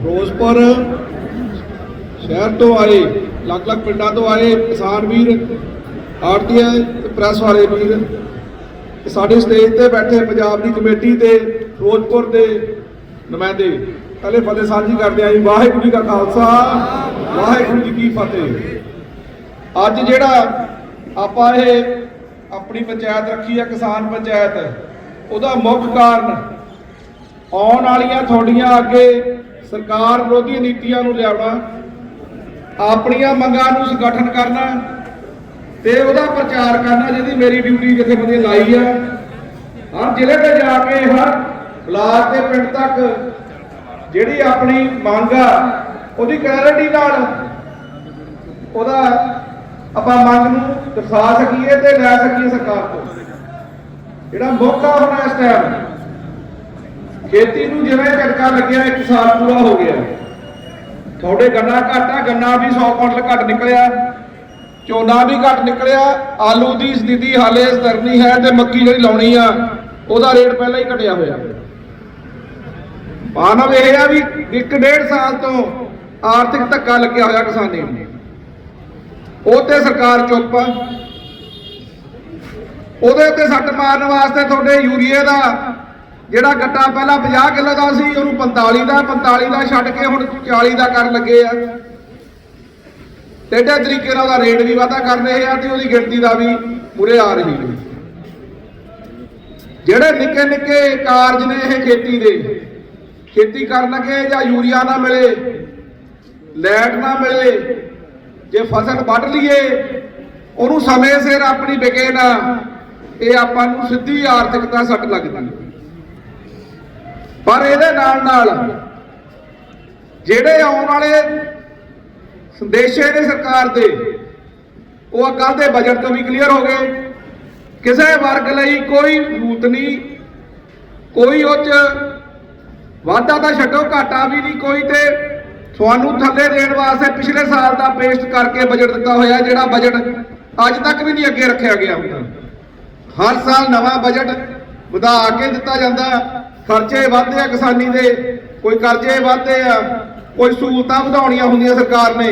ਫਿਰੋਜ਼ਪੁਰ ਸ਼ਹਿਰ ਤੋਂ ਆਏ, ਅਲੱਗ ਅਲੱਗ ਪਿੰਡਾਂ ਤੋਂ ਆਏ ਕਿਸਾਨ ਵੀਰ ਆਰਟੀਆ ਤੇ ਪ੍ਰੈਸ ਵਾਲੇ ਵੀਰ। ਸਾਡੇ ਸਟੇਜ ਤੇ ਬੈਠੇ ਪੰਜਾਬ ਦੀ ਕਮੇਟੀ ਤੇ ਫਿਰੋਜ਼ਪੁਰ ਦੇ ਨੁਮਾਇੰਦੇ। ਪਹਿਲੇ ਫਤਿਹ ਸਾਂਝੀ ਕਰਦੇ ਆਂ ਜੀ, ਵਾਹਿਗੁਰੂ ਜੀ ਕਾ ਖਾਲਸਾ, ਵਾਹਿਗੁਰੂ ਜੀ ਕੀ ਫਤਿਹ। ਅੱਜ ਜਿਹੜਾ ਆਪਾਂ ਇਹ ਆਪਣੀ ਪੰਚਾਇਤ ਰੱਖੀ ਹੈ ਕਿਸਾਨ ਪੰਚਾਇਤ, ਉਹਦਾ ਮੁੱਖ ਕਾਰਨ ਆਉਣ ਵਾਲੀਆਂ ਤੁਹਾਡੀਆਂ ਅੱਗੇ ਸਰਕਾਰ ਵਿਰੋਧੀ ਨੀਤੀਆਂ ਨੂੰ ਲਿਆਉਣਾ, ਆਪਣੀਆਂ ਮੰਗਾਂ ਨੂੰ ਸੰਗਠਨ ਕਰਨਾ ਤੇ ਉਹਦਾ ਪ੍ਰਚਾਰ ਕਰਨਾ ਜਿਹਦੀ ਮੇਰੀ ਡਿਊਟੀ ਜਿੱਥੇ ਬੰਦੇ ਲਾਈ ਆ। ਹਰ ਜ਼ਿਲ੍ਹੇ ਤੇ ਜਾ ਕੇ, ਹਰ ਬਲਾਕ ਤੇ ਪਿੰਡ ਤੱਕ ਜਿਹੜੀ ਆਪਣੀ ਮੰਗ ਆ, ਉਹਦੀ ਕਲੈਰਿਟੀ ਨਾਲ ਉਹਦਾ ਆਪਾਂ ਮੰਗ ਨੂੰ ਦਰਸਾ ਸਕੀਏ ਤੇ ਲੈ ਸਕੀਏ ਸਰਕਾਰ ਤੋਂ ਜਿਹੜਾ ਮੌਕਾ ਹੋਣਾ ਇਸ ਟਾਈਮ ਖੇਤੀ ਨੂੰ ਜਿਵੇਂ ਝਟਕਾ ਲੱਗਿਆ, ਇੱਕ ਸਾਲ ਪੂਰਾ ਹੋ ਗਿਆ। ਤੁਹਾਡੇ ਗੰਨਾ ਘੱਟ ਆ, ਗੰਨਾ ਵੀ 100 ਕੁਇੰਟਲ ਘੱਟ ਨਿਕਲਿਆ। ਝੋਨਾ ਵੀ ਘੱਟ ਨਿਕਲਿਆ। ਆਲੂ ਦੀ ਸਥਿਤੀ ਹਾਲੇ ਸਥਿਰ ਹੈ ਤੇ ਮੱਕੀ ਜਿਹੜੀ ਲਾਉਣੀ ਆ, ਉਹਦਾ ਰੇਟ ਪਹਿਲਾਂ ਹੀ ਘਟਿਆ ਹੋਇਆ। ਮਾਨਵ ਇਹ ਆ ਵੀ ਇੱਕ ਡੇਢ ਸਾਲ ਤੋਂ ਆਰਥਿਕ ਧੱਕਾ ਲੱਗਿਆ ਹੋਇਆ ਕਿਸਾਨੀ ਨੂੰ। ਉਹ ਤੇ ਸਰਕਾਰ ਚੁੱਪ ਆ। ਉਹਦੇ ਉੱਤੇ ਸੱਟ ਮਾਰਨ ਵਾਸਤੇ ਤੁਹਾਡੇ ਯੂਰੀਏ ਦਾ ਜਿਹੜਾ ਗੱਟਾ ਪਹਿਲਾਂ 50 ਕਿਲੋ ਦਾ ਸੀ, ਉਹਨੂੰ 45 ਦਾ 45 ਦਾ ਛੱਡ ਕੇ ਹੁਣ 40 ਦਾ ਕਰਨ ਲੱਗੇ ਆ। ਟੇਢੇ ਤਰੀਕੇ ਨਾਲ ਉਹਦਾ ਰੇਟ ਵੀ ਵਾਧਾ ਕਰ ਰਹੇ ਆ ਤੇ ਉਹਦੀ ਗਿਣਤੀ ਦਾ ਵੀ ਪੂਰੇ ਆ ਰਹੀ ਹੈ। ਜਿਹੜੇ ਨਿੱਕੇ ਨਿੱਕੇ ਕਾਰਜ ਨੇ ਇਹ ਖੇਤੀ ਦੇ, ਖੇਤੀ ਕਰਨ ਲੱਗੇ ਜਾਂ ਯੂਰੀਆ ਨਾ ਮਿਲੇ, ਲੈਟ ਨਾ ਮਿਲੇ, ਜੇ ਫਸਲ ਵੱਢ ਲਈਏ, ਉਹਨੂੰ ਸਮੇਂ ਸਿਰ ਆਪਣੀ ਵਿਕੇ ਨਾ, ਇਹ ਆਪਾਂ ਨੂੰ ਸਿੱਧੀ ਆਰਥਿਕਤਾ ਸੱਟ ਲੱਗਦੀ ਪਰ ਇਹਦੇ ਨਾਲ ਨਾਲ ਜਿਹੜੇ ਆਉਣ ਵਾਲੇ ਸੰਦੇਸ਼ੇ ਨੇ ਸਰਕਾਰ ਦੇ, ਉਹ ਕੱਲ ਦੇ ਬਜਟ ਤੋਂ ਵੀ ਕਲੀਅਰ ਹੋ ਗਏ। ਕਿਸੇ ਵਰਗ ਲਈ ਕੋਈ ਸਹੂਲਤ ਨਹੀਂ, ਕੋਈ ਉਹ ਚ ਵਾਧਾ ਤਾਂ ਛੱਡੋ, ਘਾਟਾ ਵੀ ਨਹੀਂ ਕੋਈ ਤੇ ਤੁਹਾਨੂੰ ਥੱਲੇ ਦੇਣ ਵਾਸਤੇ ਪਿਛਲੇ ਸਾਲ ਦਾ ਪੇਸ਼ ਕਰਕੇ ਬਜਟ ਦਿੱਤਾ ਹੋਇਆ, ਜਿਹੜਾ ਬਜਟ ਅੱਜ ਤੱਕ ਵੀ ਨਹੀਂ ਅੱਗੇ ਰੱਖਿਆ ਗਿਆ ਹੁੰਦਾ। ਹਰ ਸਾਲ ਨਵਾਂ ਬਜਟ ਵਧਾ ਕੇ ਦਿੱਤਾ ਜਾਂਦਾ। ਖਰਚੇ ਵਧਦੇ ਆ ਕਿਸਾਨੀ ਦੇ, ਕੋਈ ਕਰਜ਼ੇ ਵਧਦੇ ਆ, ਕੋਈ ਸਹੂਲਤਾਂ ਵਧਾਉਣੀਆਂ ਹੁੰਦੀਆਂ ਸਰਕਾਰ ਨੇ।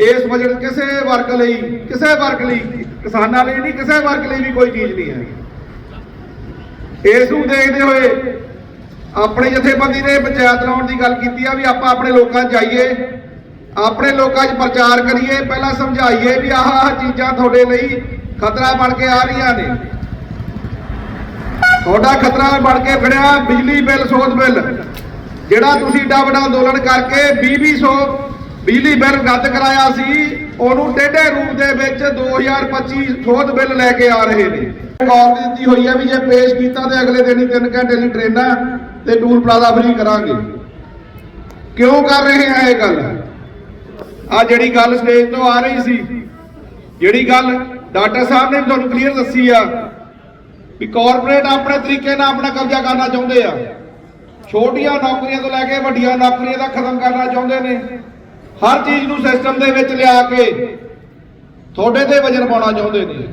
ਇਸ ਬਜਟ ਕਿਸੇ ਵਰਗ ਲਈ, ਕਿਸੇ ਵਰਗ ਲਈ, ਕਿਸਾਨਾਂ ਲਈ ਨਹੀਂ, ਕਿਸੇ ਵਰਗ ਲਈ ਵੀ ਕੋਈ ਚੀਜ਼ ਨਹੀਂ ਹੈ। ਇਸ ਨੂੰ ਦੇਖਦੇ ਹੋਏ ਆਪਣੇ ਜਥੇਬੰਦੀ ਨੇ ਪੰਚਾਇਤ ਲਾਉਣ ਦੀ ਗੱਲ ਕੀਤੀ ਆ ਵੀ ਆਪਾਂ ਆਪਣੇ ਲੋਕਾਂ 'ਚ ਜਾਈਏ, ਆਪਣੇ ਲੋਕਾਂ 'ਚ ਪ੍ਰਚਾਰ ਕਰੀਏ, ਪਹਿਲਾਂ ਸਮਝਾਈਏ ਵੀ ਆਹ ਆਹ ਚੀਜ਼ਾਂ ਤੁਹਾਡੇ ਲਈ ਖਤਰਾ ਬਣ ਕੇ ਆ ਰਹੀਆਂ ਨੇ। ਤੁਹਾਡਾ ਖਤਰਾ ਬਣ ਕੇ ਖੜਿਆ ਬਿਜਲੀ ਬਿੱਲ, ਸੋਧ ਬਿੱਲ। ਜਿਹੜਾ ਤੁਸੀਂ ਏਡਾ ਵੱਡਾ ਅੰਦੋਲਨ ਕਰਕੇ 20-2000 ਬਿਜਲੀ ਬਿੱਲ ਰੱਦ ਕਰਾਇਆ ਸੀ, ਉਹਨੂੰ ਟੇਢੇ ਰੂਪ ਦੇ ਵਿੱਚ 2025 ਸੋਧ ਬਿੱਲ ਲੈ ਕੇ ਆ ਰਹੇ ਨੇ। ਕਾਲ ਦਿੱਤੀ ਹੋਈ ਹੈ ਵੀ ਜੇ ਪੇਸ਼ ਕੀਤਾ ਤੇ ਅਗਲੇ ਦਿਨ ਹੀ 3 ਘੰਟੇ ਲਈ ਟ੍ਰੇਨਾਂ ਤੇ ਟੂਲ ਪਲਾਜ਼ਾ ਫਰੀ ਕਰਾਂਗੇ। ਕਿਉਂ ਕਰ ਰਹੇ ਆ ਇਹ ਗੱਲ? ਆ ਜਿਹੜੀ ਗੱਲ ਸਟੇਜ ਤੋਂ ਆ ਰਹੀ ਸੀ, ਜਿਹੜੀ ਗੱਲ ਡਾਕਟਰ ਸਾਹਿਬ ਨੇ ਵੀ ਤੁਹਾਨੂੰ ਕਲੀਅਰ ਦੱਸੀ ਆ ਵੀ ਕਾਰਪੋਰੇਟ ਆਪਣੇ ਤਰੀਕੇ ਨਾਲ ਆਪਣਾ ਕਬਜ਼ਾ ਕਰਨਾ ਚਾਹੁੰਦੇ ਆ। ਛੋਟੀਆਂ ਨੌਕਰੀਆਂ ਤੋਂ ਲੈ ਕੇ ਵੱਡੀਆਂ ਨੌਕਰੀਆਂ ਦਾ ਖਤਮ ਕਰਨਾ ਚਾਹੁੰਦੇ ਨੇ। ਹਰ ਚੀਜ਼ ਨੂੰ ਸਿਸਟਮ ਦੇ ਵਿੱਚ ਲਿਆ ਕੇ ਤੁਹਾਡੇ ਤੇ ਵਜਨ ਪਾਉਣਾ ਚਾਹੁੰਦੇ ਨੇ।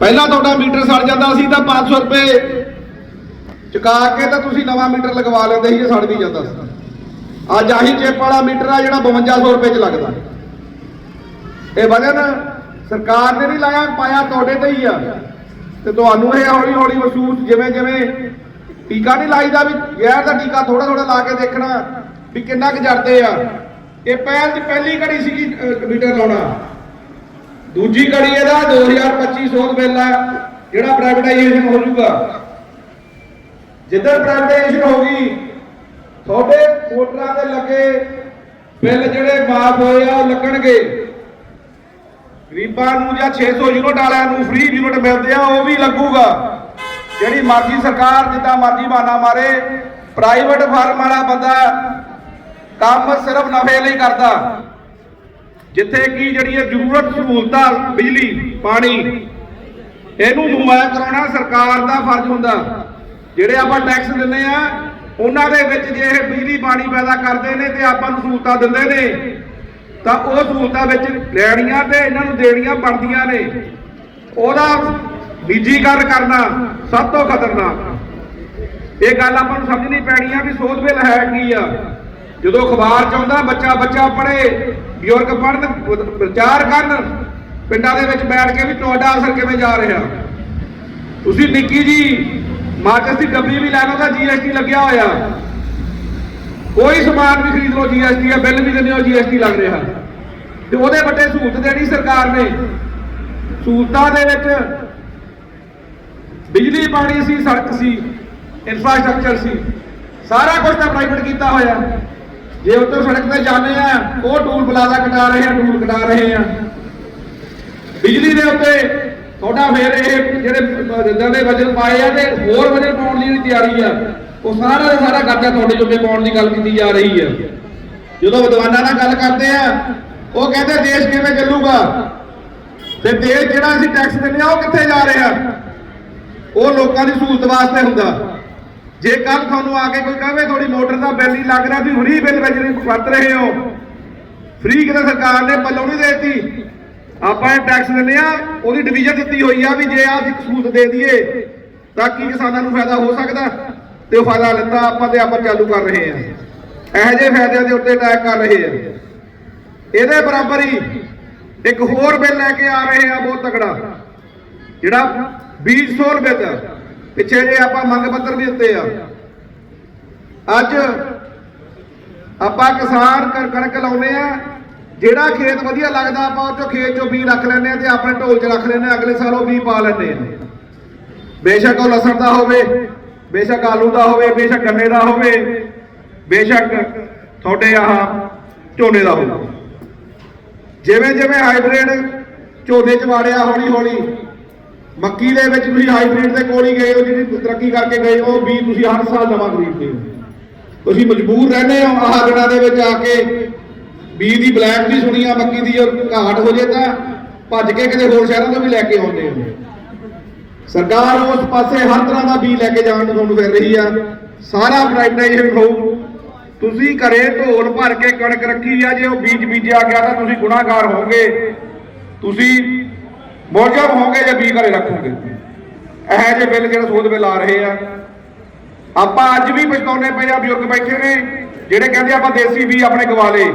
ਪਹਿਲਾਂ ਤੁਹਾਡਾ ਮੀਟਰ ਸੜ ਜਾਂਦਾ ਸੀ ਤਾਂ 500 ਰੁਪਏ ਚੁਕਾ ਕੇ ਤਾਂ ਤੁਸੀਂ ਨਵਾਂ ਮੀਟਰ ਲਗਵਾ ਲੈਂਦੇ ਸੀ ਜੇ ਸੜ ਵੀ ਜਾਂਦਾ ਸੀ। ਅੱਜ ਆਹੀ ਚਿੱਪ ਵਾਲਾ ਮੀਟਰ ਆ ਜਿਹੜਾ 5200 ਰੁਪਏ ਚ ਲੱਗਦਾ। ਇਹ ਵਜਨ ਸਰਕਾਰ ਨੇ ਨਹੀਂ ਲਾਇਆ, ਪਾਇਆ ਤੁਹਾਡੇ ਤੇ ਹੀ ਆ। ਤੇ ਤੁਹਾਨੂੰ ਇਹ ਹੌਲੀ ਹੌਲੀ ਮਹਿਸੂਸ ਜਿਵੇਂ ਜਿਵੇਂ ਟੀਕਾ ਨਹੀਂ ਲਾਈਦਾ ਵੀ ਜ਼ਹਿਰ ਦਾ ਟੀਕਾ ਥੋੜਾ ਥੋੜਾ ਲਾ ਕੇ ਦੇਖਣਾ ਵੀ ਕਿੰਨਾ ਕੁ ਜੜਦੇ ਆ। ਇਹ ਪਹਿਲ ਦੀ ਪਹਿਲੀ ਘੜੀ ਸੀਗੀ ਅਹ, ਮੀਟਰ ਲਾਉਣਾ। ਦੂਜੀ ਘੜੀ ਇਹਦਾ 2025 ਸੋਧ ਬਿੱਲ ਆ ਜਿਹੜਾ ਪ੍ਰਾਈਵੇਟਾਈਜੇਸ਼ਨ ਹੋ ਜਾਊਗਾ। ਜਿੱਦਾਂ ਪ੍ਰਾਈਵੇਟਾਈਜੇਸ਼ਨ ਹੋ ਗਈ ਤੁਹਾਡੇ ਮੋਟਰਾਂ ਤੇ ਲੱਗੇ ਬਿੱਲ ਜਿਹੜੇ ਮਾਫ ਹੋਏ ਆ ਉਹ ਲੱਗਣਗੇ। ਗਰੀਬਾਂ ਨੂੰ ਜਾਂ 600 ਯੂਨਿਟ ਵਾਲਿਆਂ ਨੂੰ ਫ੍ਰੀ ਯੂਨਿਟ ਮਿਲਦੇ ਆ, ਉਹ ਵੀ ਲੱਗੂਗਾ। ਜਿਹੜੀ ਮਰਜ਼ੀ ਸਰਕਾਰ ਜਿੱਦਾਂ ਮਰਜ਼ੀ ਬਾਨਾ ਮਾਰੇ ਪ੍ਰਾਈਵੇਟ ਫਾਰਮ ਵਾਲਾ ਬੰਦਾ ਕੰਮ ਸਿਰਫ ਨਫੇ ਲਈ ਕਰਦਾ। ਜਿੱਥੇ ਕੀ ਜਿਹੜੀ ਇਹ ਜ਼ਰੂਰਤ, ਸਹੂਲਤਾਂ, ਬਿਜਲੀ, ਪਾਣੀ, ਇਹਨੂੰ ਮੁਹੱਈਆ ਕਰਾਉਣਾ ਸਰਕਾਰ ਦਾ ਫਰਜ਼ ਹੁੰਦਾ। ਜਿਹੜੇ ਆਪਾਂ ਟੈਕਸ ਦਿੰਦੇ ਆ, ਉਹਨਾਂ ਦੇ ਵਿੱਚ ਜੇ ਇਹ ਬਿਜਲੀ, ਪਾਣੀ ਪੈਦਾ ਕਰਦੇ ਨੇ ਤੇ ਆਪਾਂ ਨੂੰ ਸਹੂਲਤਾਂ ਦਿੰਦੇ ਨੇ ਤਾਂ ਉਹ ਸਹੂਲਤਾਂ ਵਿੱਚ ਲੈਣੀਆਂ ਤੇ ਇਹਨਾਂ ਨੂੰ ਦੇਣੀਆਂ ਬਣਦੀਆਂ ਨੇ। ਉਹਦਾ ਨਿੱਜੀਕਰਨ ਕਰਨਾ ਸਭ ਤੋਂ ਖਤਰਨਾਕ। ਇਹ ਗੱਲ ਆਪਾਂ ਨੂੰ ਸਮਝਣੀ ਪੈਣੀ ਆ ਵੀ ਸੋਧ ਬਿੱਲ ਹੈ ਕੀ ਆ। ਜਦੋਂ ਅਖਬਾਰ ਚ ਆਉਂਦਾ, ਬੱਚਾ ਬੱਚਾ ਪੜ੍ਹੇ, ਬਜ਼ੁਰਗ ਪੜ੍ਹਨ, ਪ੍ਰਚਾਰ ਕਰਨ, ਪਿੰਡਾਂ ਦੇ ਵਿੱਚ ਬੈਠ ਕੇ ਵੀ ਤੁਹਾਡਾ ਅਸਰ ਕਿਵੇਂ ਜਾ ਰਿਹਾ। ਤੁਸੀਂ ਨਿੱਕੀ ਜੀ ਮਾਚਸ ਦੀ ਡੱਬੀ ਵੀ ਲੈ ਲਓ ਤਾਂ ਜੀਐਸਟੀ ਲੱਗਿਆ ਹੋਇਆ। ਕੋਈ ਸਮਾਨ ਵੀ ਖਰੀਦ ਲਓ ਜੀਐਸਟੀ ਆ ਬਿੱਲ ਵੀ ਦਿੰਦੇ ਹੋ ਜੀਐਸਟੀ ਲੱਗ ਰਿਹਾ। ਤੇ ਉਹਦੇ ਵੱਡੇ ਸਹੂਲਤ ਦੇਣੀ ਸਰਕਾਰ ਨੇ। ਸਹੂਲਤਾਂ ਦੇ ਵਿੱਚ ਬਿਜਲੀ, ਪਾਣੀ ਸੀ, ਸੜਕ ਸੀ ਇਨਫਰਾਸਟ੍ਰਕਚਰ ਸੀ, ਸਾਰਾ ਕੁਝ ਤਾਂ ਪ੍ਰਾਈਵੇਟ ਕੀਤਾ ਹੋਇਆ। ਜੇ ਉੱਤੋਂ ਸੜਕ ਤੇ ਜਾਂਦੇ ਆ, ਉਹ ਟੂਲ ਪਲਾਜ਼ਾ ਕਟਾ ਰਹੇ ਆ, ਟੂਲ ਕਟਾ ਰਹੇ ਆ। ਬਿਜਲੀ ਦੇ ਉੱਤੇ ਤੁਹਾਡਾ ਫੇਰ ਇਹ ਜਿਹੜੇ ਜਿੱਦਾਂ ਦੇ ਵਜਨ ਪਾਏ ਆ ਤੇ ਹੋਰ ਵਜਨ ਪਾਉਣ ਦੀ ਜਿਹੜੀ ਤਿਆਰੀ ਆ। ਉਹ ਸਾਰਾ ਦਾ ਸਾਰਾ ਕਰਜ਼ਾ ਤੁਹਾਡੇ ਜੋਗੇ ਪਾਉਣ ਦੀ ਗੱਲ ਕੀਤੀ ਜਾ ਰਹੀ ਹੈ। ਜਦੋਂ ਵਿਦਵਾਨਾਂ ਨਾਲ ਗੱਲ ਕਰਦੇ ਆ, ਉਹ ਕਹਿੰਦੇ ਦੇਸ਼ ਕਿਵੇਂ ਚੱਲੂਗਾ? ਤੇ ਦੇਸ਼ ਜਿਹੜਾ ਅਸੀਂ ਟੈਕਸ ਦਿੰਦੇ ਆ, ਉਹ ਕਿੱਥੇ ਜਾ ਰਿਹਾ? ਉਹ ਲੋਕਾਂ ਦੀ ਸਹੂਲਤ ਵਾਸਤੇ ਹੁੰਦਾ। ਜੇ ਕੱਲ ਤੁਹਾਨੂੰ ਆ ਕੇ ਕੋਈ ਕਹੇ ਤੁਹਾਡੀ ਮੋਟਰ ਦਾ ਬਿੱਲ ਨਹੀਂ ਲੱਗ ਰਿਹਾ, ਤੁਸੀਂ ਫ੍ਰੀ ਬਿੱਲ ਵਿੱਚ ਵਰਤ ਰਹੇ ਹੋ। ਫ੍ਰੀ ਕਿਤੇ ਸਰਕਾਰ ਨੇ ਪੱਲੋਂ ਨਹੀਂ ਦੇਤੀ। ਆਪਾਂ ਇਹ ਟੈਕਸ ਦਿੰਦੇ ਆ, ਉਹਦੀ ਡਿਵੀਜ਼ਨ ਦਿੱਤੀ ਹੋਈ ਆ ਵੀ ਜੇ ਆਹ ਸਹੂਲਤ ਦੇ ਦਈਏ, ਤਾਂ ਕੀ ਕਿਸਾਨਾਂ ਨੂੰ ਫਾਇਦਾ ਹੋ ਸਕਦਾ? ਤੇ ਫਾਇਦਾ ਲੈਂਦਾ, ਆਪਾਂ ਤੇ ਆਪਾਂ ਚਾਲੂ ਕਰ ਰਹੇ ਆ ਇਹੋ ਜਿਹੇ ਫਾਇਦਿਆਂ ਦੇ ਉੱਤੇ ਅਟੈਕ ਕਰ ਰਹੇ ਆ ਇਹਦੇ ਬਰਾਬਰ ਹੀ ਇੱਕ ਹੋਰ ਬਿੱਲ ਲੈ ਕੇ ਆ ਰਹੇ ਆ ਬਹੁਤ ਤਕੜਾ, ਜਿਹੜਾ 200 ਰੁਪਏ ਦਾ। ਪਿੱਛੇ ਜੇ ਆਪਾਂ ਮੰਗ ਪੱਤਰ ਵੀ ਦਿੱਤੇ ਆ। ਅੱਜ ਆਪਾਂ ਕਿਸਾਨ ਕਣਕ ਲਾਉਨੇ ਆ ਜਿਹੜਾ ਖੇਤ ਵਧੀਆ ਲੱਗਦਾ, ਆਪਾਂ ਉਹ ਚੋਂ ਖੇਤ ਚੋਂ ਬੀਜ ਰੱਖ ਲੈਂਦੇ ਆ ਤੇ ਆਪਣੇ ਢੋਲ 'ਚ ਰੱਖ ਲੈਂਦੇ ਆ ਅਗਲੇ ਸਾਲ ਉਹ ਬੀਜ ਪਾ ਲੈਂਦੇ ਆ ਬੇਸ਼ੱਕ ਉਹ ਲਸਣ ਦਾ ਹੋਵੇ ਬੇਸ਼ੱਕ ਆਲੂ ਦਾ ਹੋਵੇ, ਬੇਸ਼ੱਕ ਗੰਨੇ ਦਾ ਹੋਵੇ, ਬੇਸ਼ੱਕ ਤੁਹਾਡੇ ਆਹ ਝੋਨੇ ਦਾ ਹੋਵੇ। ਜਿਵੇਂ ਜਿਵੇਂ ਹਾਈਬ੍ਰਿਡ ਝੋਨੇ 'ਚ ਵਾੜਿਆ ਹੌਲੀ ਹੌਲੀ, ਮੱਕੀ ਦੇ ਵਿੱਚ ਤੁਸੀਂ ਹਾਈਬ੍ਰਿਡ ਦੇ ਕੋਲ ਹੀ ਗਏ ਹੋ, ਜਿਹੜੀ ਤਰੱਕੀ ਕਰਕੇ ਗਏ ਹੋ ਵੀ ਤੁਸੀਂ ਹਰ ਸਾਲ ਨਵਾਂ ਖਰੀਦਦੇ ਹੋ। ਤੁਸੀਂ ਮਜਬੂਰ ਰਹਿੰਦੇ ਹੋ ਆਹ ਦਿਨਾਂ ਦੇ ਵਿੱਚ ਆ ਕੇ। ਬੀ ਦੀ ਬਲੈਕ ਵੀ ਸੁਣੀ ਆ ਮੱਕੀ ਦੀ ਜੇ ਘਾਟ ਹੋ ਜੇ ਤਾਂ ਭੱਜ ਕੇ ਕਿਤੇ ਹੋਰ ਸ਼ਹਿਰਾਂ ਤੋਂ ਵੀ ਲੈ ਕੇ ਆਉਂਦੇ ਹੋ। ਸਰਕਾਰ ਉਸ ਪਾਸੇ ਹਰ ਤਰ੍ਹਾਂ ਦਾ ਬੀਜ ਲੈ ਕੇ ਜਾਣ ਨੂੰ ਤੁਹਾਨੂੰ ਫਿਰ ਰਹੀ ਆ। ਸਾਰਾ ਪ੍ਰਾਈਵੇਟਾਈਜ਼ੇਸ਼ਨ ਹੋਊ। ਤੁਸੀਂ ਘਰੇ ਢੋਲ ਭਰ ਕੇ ਕਣਕ ਰੱਖੀ ਆ, ਜੇ ਉਹ ਬੀਜ ਬੀਜਿਆ ਗਿਆ ਤਾਂ ਤੁਸੀਂ ਗੁਨਾਹਗਾਰ ਹੋਗੇ ਤੁਸੀਂ ਮੁਲਜ਼ਮ ਹੋਵੋਗੇ ਜੇ ਬੀਜ ਘਰੇ ਰੱਖੋਗੇ। ਇਹੋ ਜਿਹੇ ਬਿੱਲ ਜਿਹੜਾ ਸੋਧ ਬਿੱਲ ਆ ਰਹੇ ਆ। ਆਪਾਂ ਅੱਜ ਵੀ ਪਛਤਾਉਨੇ ਪਏ ਆ, ਬਜ਼ੁਰਗ ਬੈਠੇ ਨੇ, ਜਿਹੜੇ ਕਹਿੰਦੇ ਆਪਾਂ ਦੇਸੀ ਬੀਜ ਆਪਣੇ ਗਵਾ ਲਏ।